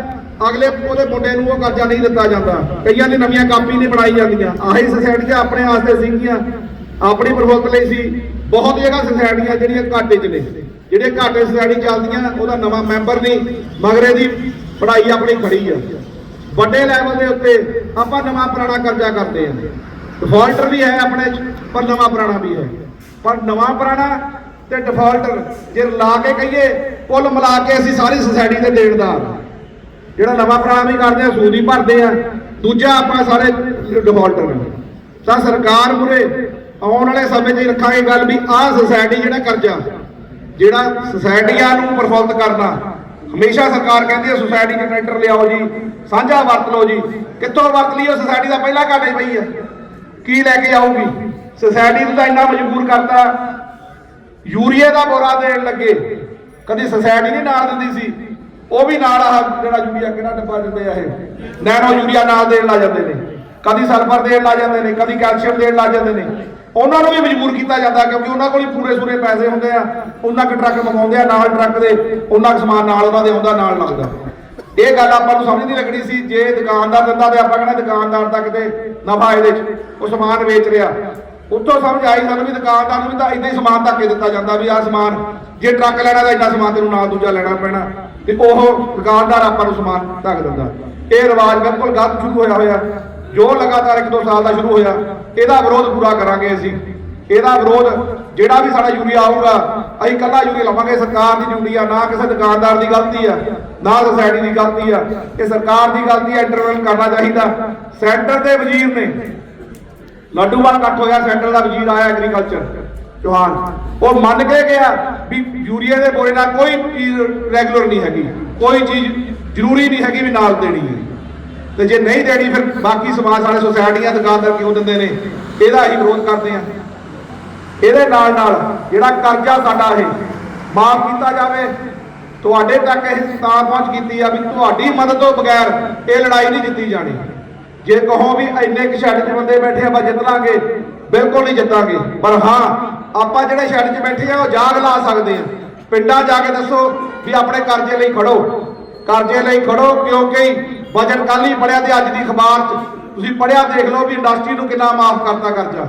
ਅਗਲੇ ਉਹਦੇ ਮੁੰਡੇ ਨੂੰ ਉਹ ਕਰਜ਼ਾ ਨਹੀਂ ਦਿੱਤਾ ਜਾਂਦਾ। ਕਈਆਂ ਦੀ ਨਵੀਆਂ ਕਾਪੀ ਨਹੀਂ ਬਣਾਈ ਜਾਂਦੀਆਂ। ਆਹੀ ਸੋਸਾਇਟੀਆਂ ਆਪਣੇ ਵਾਸਤੇ ਸੀਗੀਆਂ। ਆਪਣੀ ਪ੍ਰਫੁੱਲਤ ਲਈ ਸੀ। ਬਹੁਤ ਜਗ੍ਹਾ ਸੋਸਾਇਟੀਆਂ ਜਿਹੜੀਆਂ ਘਾਟੇ 'ਚ ਨੇ। ਜਿਹੜੇ ਘਾਟੇ ਸੋਸਾਇਟੀ ਚੱਲਦੀਆਂ, ਉਹਦਾ ਨਵਾਂ ਮੈਂਬਰ ਨਹੀਂ, ਮਗਰੇ ਦੀ ਪੜ੍ਹਾਈ ਆਪਣੀ ਖੜੀ ਆ। ਵੱਡੇ ਲੈਵਲ ਦੇ ਉੱਤੇ ਆਪਾਂ ਨਵਾਂ ਪੁਰਾਣਾ ਕਰਜ਼ਾ ਕਰਦੇ ਆ। ਡਿਫਾਲਟਰ ਵੀ ਹੈ ਆਪਣੇ 'ਚ, ਪਰ ਨਵਾਂ ਪੁਰਾਣਾ ਵੀ ਹੈ। ਪਰ ਨਵਾਂ ਪੁਰਾਣਾ ਤੇ ਡਿਫਾਲਟਰ ਜੇ ਲਾ ਕੇ ਕਹੀਏ, ਕੁੱਲ ਮਿਲਾ ਕੇ ਅਸੀਂ ਸਾਰੀ ਸੁਸਾਇਟੀ ਦੇ ਦੇਣਦਾਰ। ਜਿਹੜਾ ਨਵਾਂ ਪੁਰਾਣਾ ਵੀ ਕਰਦੇ ਆ, ਸੂਦ ਹੀ ਭਰਦੇ ਆ, ਦੂਜਾ ਆਪਾਂ ਸਾਰੇ ਡਿਫਾਲਟਰ ਤਾਂ ਸਰਕਾਰ ਮੁਰੇ, ਆਉਣ ਵਾਲੇ ਸਮੇਂ 'ਚ ਰੱਖਾਂਗੇ ਗੱਲ ਵੀ ਆਹ ਸੁਸਾਇਟੀ ਜਿਹੜਾ ਕਰਜ਼ਾ, ਜਿਹੜਾ ਸੁਸਾਇਟੀਆਂ ਨੂੰ ਪ੍ਰਫੁੱਲਤ ਕਰਨਾ ਹਮੇਸ਼ਾ ਸਰਕਾਰ ਕਹਿੰਦੀ ਹੈ ਸੁਸਾਇਟੀ 'ਚ ਟਰੈਕਟਰ ਲਿਆਓ ਜੀ, ਸਾਂਝਾ ਵਰਤ ਲਓ ਜੀ। ਕਿੱਥੋਂ ਵਰਤ ਲਈਓ ਸੁਸਾਇਟੀ ਦਾ ਪਹਿਲਾ ਘਾਟੇ ਪਈ ਆ। ਕੀ ਲੈ ਕੇ ਆਊਗੀ ਸੁਸਾਇਟੀ ਨੂੰ ਤਾਂ ਇੰਨਾ ਮਜਬੂਰ ਕਰਤਾ। ਯੂਰੀਏ ਦਾ ਬੋਰਾ ਦੇਣ ਲੱਗੇ। ਕਦੀ ਸੁਸਾਇਟੀ ਨਹੀਂ ਨਾਲ ਦਿੰਦੀ ਸੀ। ਉਹ ਵੀ ਨਾਲ ਆਹ ਜਿਹੜਾ ਯੂਰੀਆ ਕਿਹੜਾ ਡੱਬਾ ਦਿੰਦੇ ਆ ਇਹ? ਨੈਨੋ ਯੂਰੀਆ ਨਾਲ ਦੇਣ ਲਾ ਜਾਂਦੇ ਨੇ। ਕਦੀ ਸਲਫਰ ਦੇਣ ਲਾ ਜਾਂਦੇ ਨੇ, ਕਦੀ ਕੈਲਸ਼ੀਅਮ ਦੇਣ ਲਾ ਜਾਂਦੇ ਨੇ। ਉਹਨਾਂ ਨੂੰ ਵੀ ਮਜਬੂਰ ਕੀਤਾ ਜਾਂਦਾ ਕਿਉਂਕਿ ਉਹਨਾਂ ਕੋਲ ਹੀ ਪੂਰੇ ਸੂਰੇ ਪੈਸੇ ਹੁੰਦੇ ਆ। ਉਹਨਾਂ ਕੁ ਟਰੱਕ ਮੰਗਾਉਂਦੇ ਆ, ਨਾਲ ਟਰੱਕ ਦੇ, ਉਹਨਾਂ ਕੁ ਸਮਾਨ ਨਾਲ ਉਹਨਾਂ ਦੇ ਆਉਂਦਾ ਨਾਲ ਲੱਗਦਾ। ਇਹ ਗੱਲ ਆਪਾਂ ਨੂੰ ਸਮਝ ਨਹੀਂ ਲੱਗਣੀ ਸੀ। ਜੇ ਦੁਕਾਨਦਾਰ ਦਿੰਦਾ ਤੇ ਆਪਾਂ ਕਹਿੰਦੇ ਦੁਕਾਨਦਾਰ ਦਾ ਕਿਤੇ ਨਫਾ ਇਹਦੇ ਚ, ਉਹ ਸਮਾਨ ਵੇਚ ਰਿਹਾ। ਉੱਥੋਂ ਸਮਝ ਆਈ ਸਾਨੂੰ ਵੀ ਦੁਕਾਨਦਾਰ ਨੂੰ ਵੀ ਤਾਂ ਇਦਾਂ ਹੀ ਸਮਾਨ ਧੱਕੇ ਦਿੱਤਾ ਜਾਂਦਾ ਵੀ ਆਹ ਸਮਾਨ, ਜੇ ਟਰੱਕ ਲੈਣਾ ਤਾਂ ਇੰਨਾ ਸਮਾਨ ਤੈਨੂੰ ਨਾਲ ਦੂਜਾ ਲੈਣਾ ਪੈਣਾ। ਤੇ ਉਹ ਦੁਕਾਨਦਾਰ ਆਪਾਂ ਨੂੰ ਸਮਾਨ ਧੱਕ ਦਿੰਦਾ। ਇਹ ਰਿਵਾਜ ਬਿਲਕੁਲ ਗਲਤ ਸ਼ੁਰੂ ਹੋਇਆ ਹੋਇਆ। ਜੋ ਲਗਾਤਾਰ ਇੱਕ ਦੋ ਸਾਲ ਦਾ ਸ਼ੁਰੂ ਹੋਇਆ, ਇਹਦਾ ਵਿਰੋਧ ਪੂਰਾ ਕਰਾਂਗੇ ਅਸੀਂ। ਇਹਦਾ ਵਿਰੋਧ ਜਿਹੜਾ ਵੀ ਸਾਡਾ ਯੂਰੀਆ ਆਊਗਾ, ਅਸੀਂ ਕੱਲਾ ਯੂਰੀਆ ਲਵਾਂਗੇ, ਸਰਕਾਰ ਦੀ ਡਿਊਟੀ ਆ, ਨਾ ਕਿਸੇ ਦੁਕਾਨਦਾਰ ਦੀ ਗਲਤੀ ਆ, ਨਾ ਸੋਸਾਇਟੀ ਦੀ ਗਲਤੀ ਆ। ਇਹ ਸਰਕਾਰ ਦੀ ਗਲਤੀ ਆ ਇੰਟਰਵੈਨ ਕਰਨਾ ਚਾਹੀਦਾ। ਸੈਂਟਰ ਦੇ ਵਜ਼ੀਰ ਨੇ ਲੱਡੂਵਾਲ ਇਕੱਠ ਹੋਇਆ, ਸੈਂਟਰ ਦਾ ਵਜ਼ੀਰ ਆਇਆ ਐਗਰੀਕਲਚਰ ਚੌਹਾਨ। ਉਹ ਮੰਨ ਕੇ ਗਿਆ ਵੀ ਯੂਰੀਆ ਦੇ ਬੋਰੇ ਨਾਲ ਕੋਈ ਚੀਜ਼ ਰੈਗੂਲਰ ਨਹੀਂ ਹੈਗੀ, ਕੋਈ ਚੀਜ਼ ਜ਼ਰੂਰੀ ਨਹੀਂ ਹੈਗੀ ਵੀ ਨਾਲ ਦੇਣੀ ਹੈ। ਤੇ ਜੇ ਨਹੀਂ ਦੇਣੀ, ਫਿਰ ਬਾਕੀ ਸਮਾਜ ਵਾਲੇ ਸੁਸਾਇਟੀਆਂ ਦੁਕਾਨਦਾਰ ਕਿਉਂ ਦਿੰਦੇ ਨੇ? ਇਹਦਾ ਅਸੀਂ ਵਿਰੋਧ ਕਰਦੇ ਆ ਇਹਦੇ ਨਾਲ ਨਾਲ ਜਿਹੜਾ ਕਰਜ਼ਾ ਸਾਡਾ ਇਹ ਮਾਫ ਕੀਤਾ ਜਾਵੇ, ਤੁਹਾਡੇ ਤੱਕ ਇਹ ਤਾਂ ਪਹੁੰਚ ਕੀਤੀ ਆ ਵੀ ਤੁਹਾਡੀ ਮਦਦ ਤੋਂ ਬਗੈਰ ਇਹ ਲੜਾਈ ਨਹੀਂ ਜਿੱਤੀ ਜਾਣੀ। ਜੇ ਕਹੋ ਵੀ ਇੰਨੇ ਕਿ ਛੱਡ 'ਚ ਬੰਦੇ ਬੈਠੇ ਆਪਾਂ ਜਿੱਤ ਲਾਂਗੇ, ਬਿਲਕੁਲ ਨਹੀਂ ਜਿੱਤਾਂਗੇ। ਪਰ ਹਾਂ, ਆਪਾਂ ਜਿਹੜੇ ਛੱਡ 'ਚ ਬੈਠੇ ਆ, ਉਹ ਜਾਗ ਲਾ ਸਕਦੇ ਆ। ਪਿੰਡਾਂ ਜਾ ਕੇ ਦੱਸੋ ਵੀ ਆਪਣੇ ਕਰਜ਼ੇ ਲਈ ਖੜੋ। ਕਰਜ਼ੇ ਲਈ ਖੜੋ, ਕਿਉਂਕਿ ਬਜਟ ਕੱਲ ਹੀ ਪੜਿਆ ਤੇ ਅੱਜ ਦੀ ਅਖਬਾਰ 'ਚ। ਤੁਸੀਂ ਪੜਿਆ ਦੇਖ ਲਓ ਵੀ ਇੰਡਸਟਰੀ ਨੂੰ ਕਿੰਨਾ ਮਾਫ ਕਰਤਾ ਕਰਜ਼ਾ।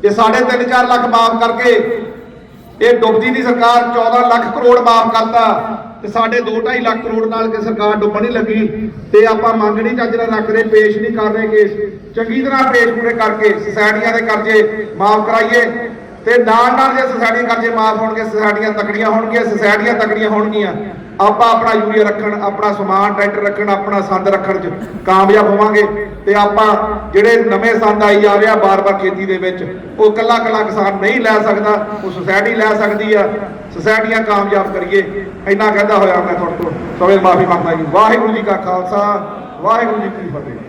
ਜੇ ਸਾਡੇ 3-4 ਲੱਖ ਮਾਫ ਕਰਕੇ ਇਹ ਡੁੱਬਦੀ ਦੀ ਸਰਕਾਰ 14 ਲੱਖ ਕਰੋੜ ਮਾਫ ਕਰਤਾ ਤੇ ਸਾਡੇ 2.5 ਲੱਖ ਕਰੋੜ ਨਾਲ ਕਿ ਸਰਕਾਰ ਡੁੱਬਣ ਨਹੀਂ ਲੱਗੀ ਤੇ ਆਪਾਂ ਮੰਗ ਨਹੀਂ, ਚੱਜ ਨਾਲ ਰੱਖ ਰਹੇ ਪੇਸ਼ ਨਹੀਂ ਕਰ ਰਹੇ ਕੇਸ। ਚੰਗੀ ਤਰ੍ਹਾਂ ਪੇਸ਼ ਪੂਰੇ ਕਰਕੇ ਸੋਸਾਇਟੀਆਂ ਦੇ ਕਰਜ਼ੇ ਮਾਫ ਕਰਾਈਏ ਤੇ ਨਾਲ ਨਾਲ ਜੇ ਸੋਸਾਇਟੀਆਂ ਕਰਜ਼ੇ ਮਾਫ ਹੋਣਗੇ, ਸੋਸਾਇਟੀਆਂ ਤਕੜੀਆਂ ਹੋਣਗੀਆਂ, ਸੋਸਾਇਟੀਆਂ ਤਕੜੀਆਂ ਹੋਣਗੀਆਂ। ਆਪਾਂ ਆਪਣਾ ਯੂਰੀਆ ਰੱਖਣ, ਆਪਣਾ ਸਮਾਨ ਟਰੈਕਟਰ ਰੱਖਣ, ਆਪਣਾ ਸੰਦ ਰੱਖਣ ਚ ਕਾਮਯਾਬ ਹੋਵਾਂਗੇ ਤੇ ਆਪਾਂ ਜਿਹੜੇ ਨਵੇਂ ਸੰਦ ਆਈ ਜਾ ਰਿਹਾ ਬਾਰ-ਬਾਰ ਖੇਤੀ ਦੇ ਵਿੱਚ, ਉਹ ਕੱਲਾ ਕੱਲਾ ਕਿਸਾਨ ਨਹੀਂ ਲੈ ਸਕਦਾ, ਉਹ ਸੁਸਾਇਟੀ ਲੈ ਸਕਦੀ ਆ। ਸੁਸਾਇਟੀਆਂ ਕਾਮਯਾਬ ਕਰੀਏ। ਇੰਨਾ ਕਹਿੰਦਾ ਹੋਇਆ ਮੈਂ ਤੁਹਾਡੇ ਤੋਂ ਸਵੇ ਮਾਫੀ ਮੰਗਦਾ ਜੀ। ਵਾਹਿਗੁਰੂ ਜੀ ਕਾ ਖਾਲਸਾ, ਵਾਹਿਗੁਰੂ ਜੀ ਕੀ ਫਤਿਹ।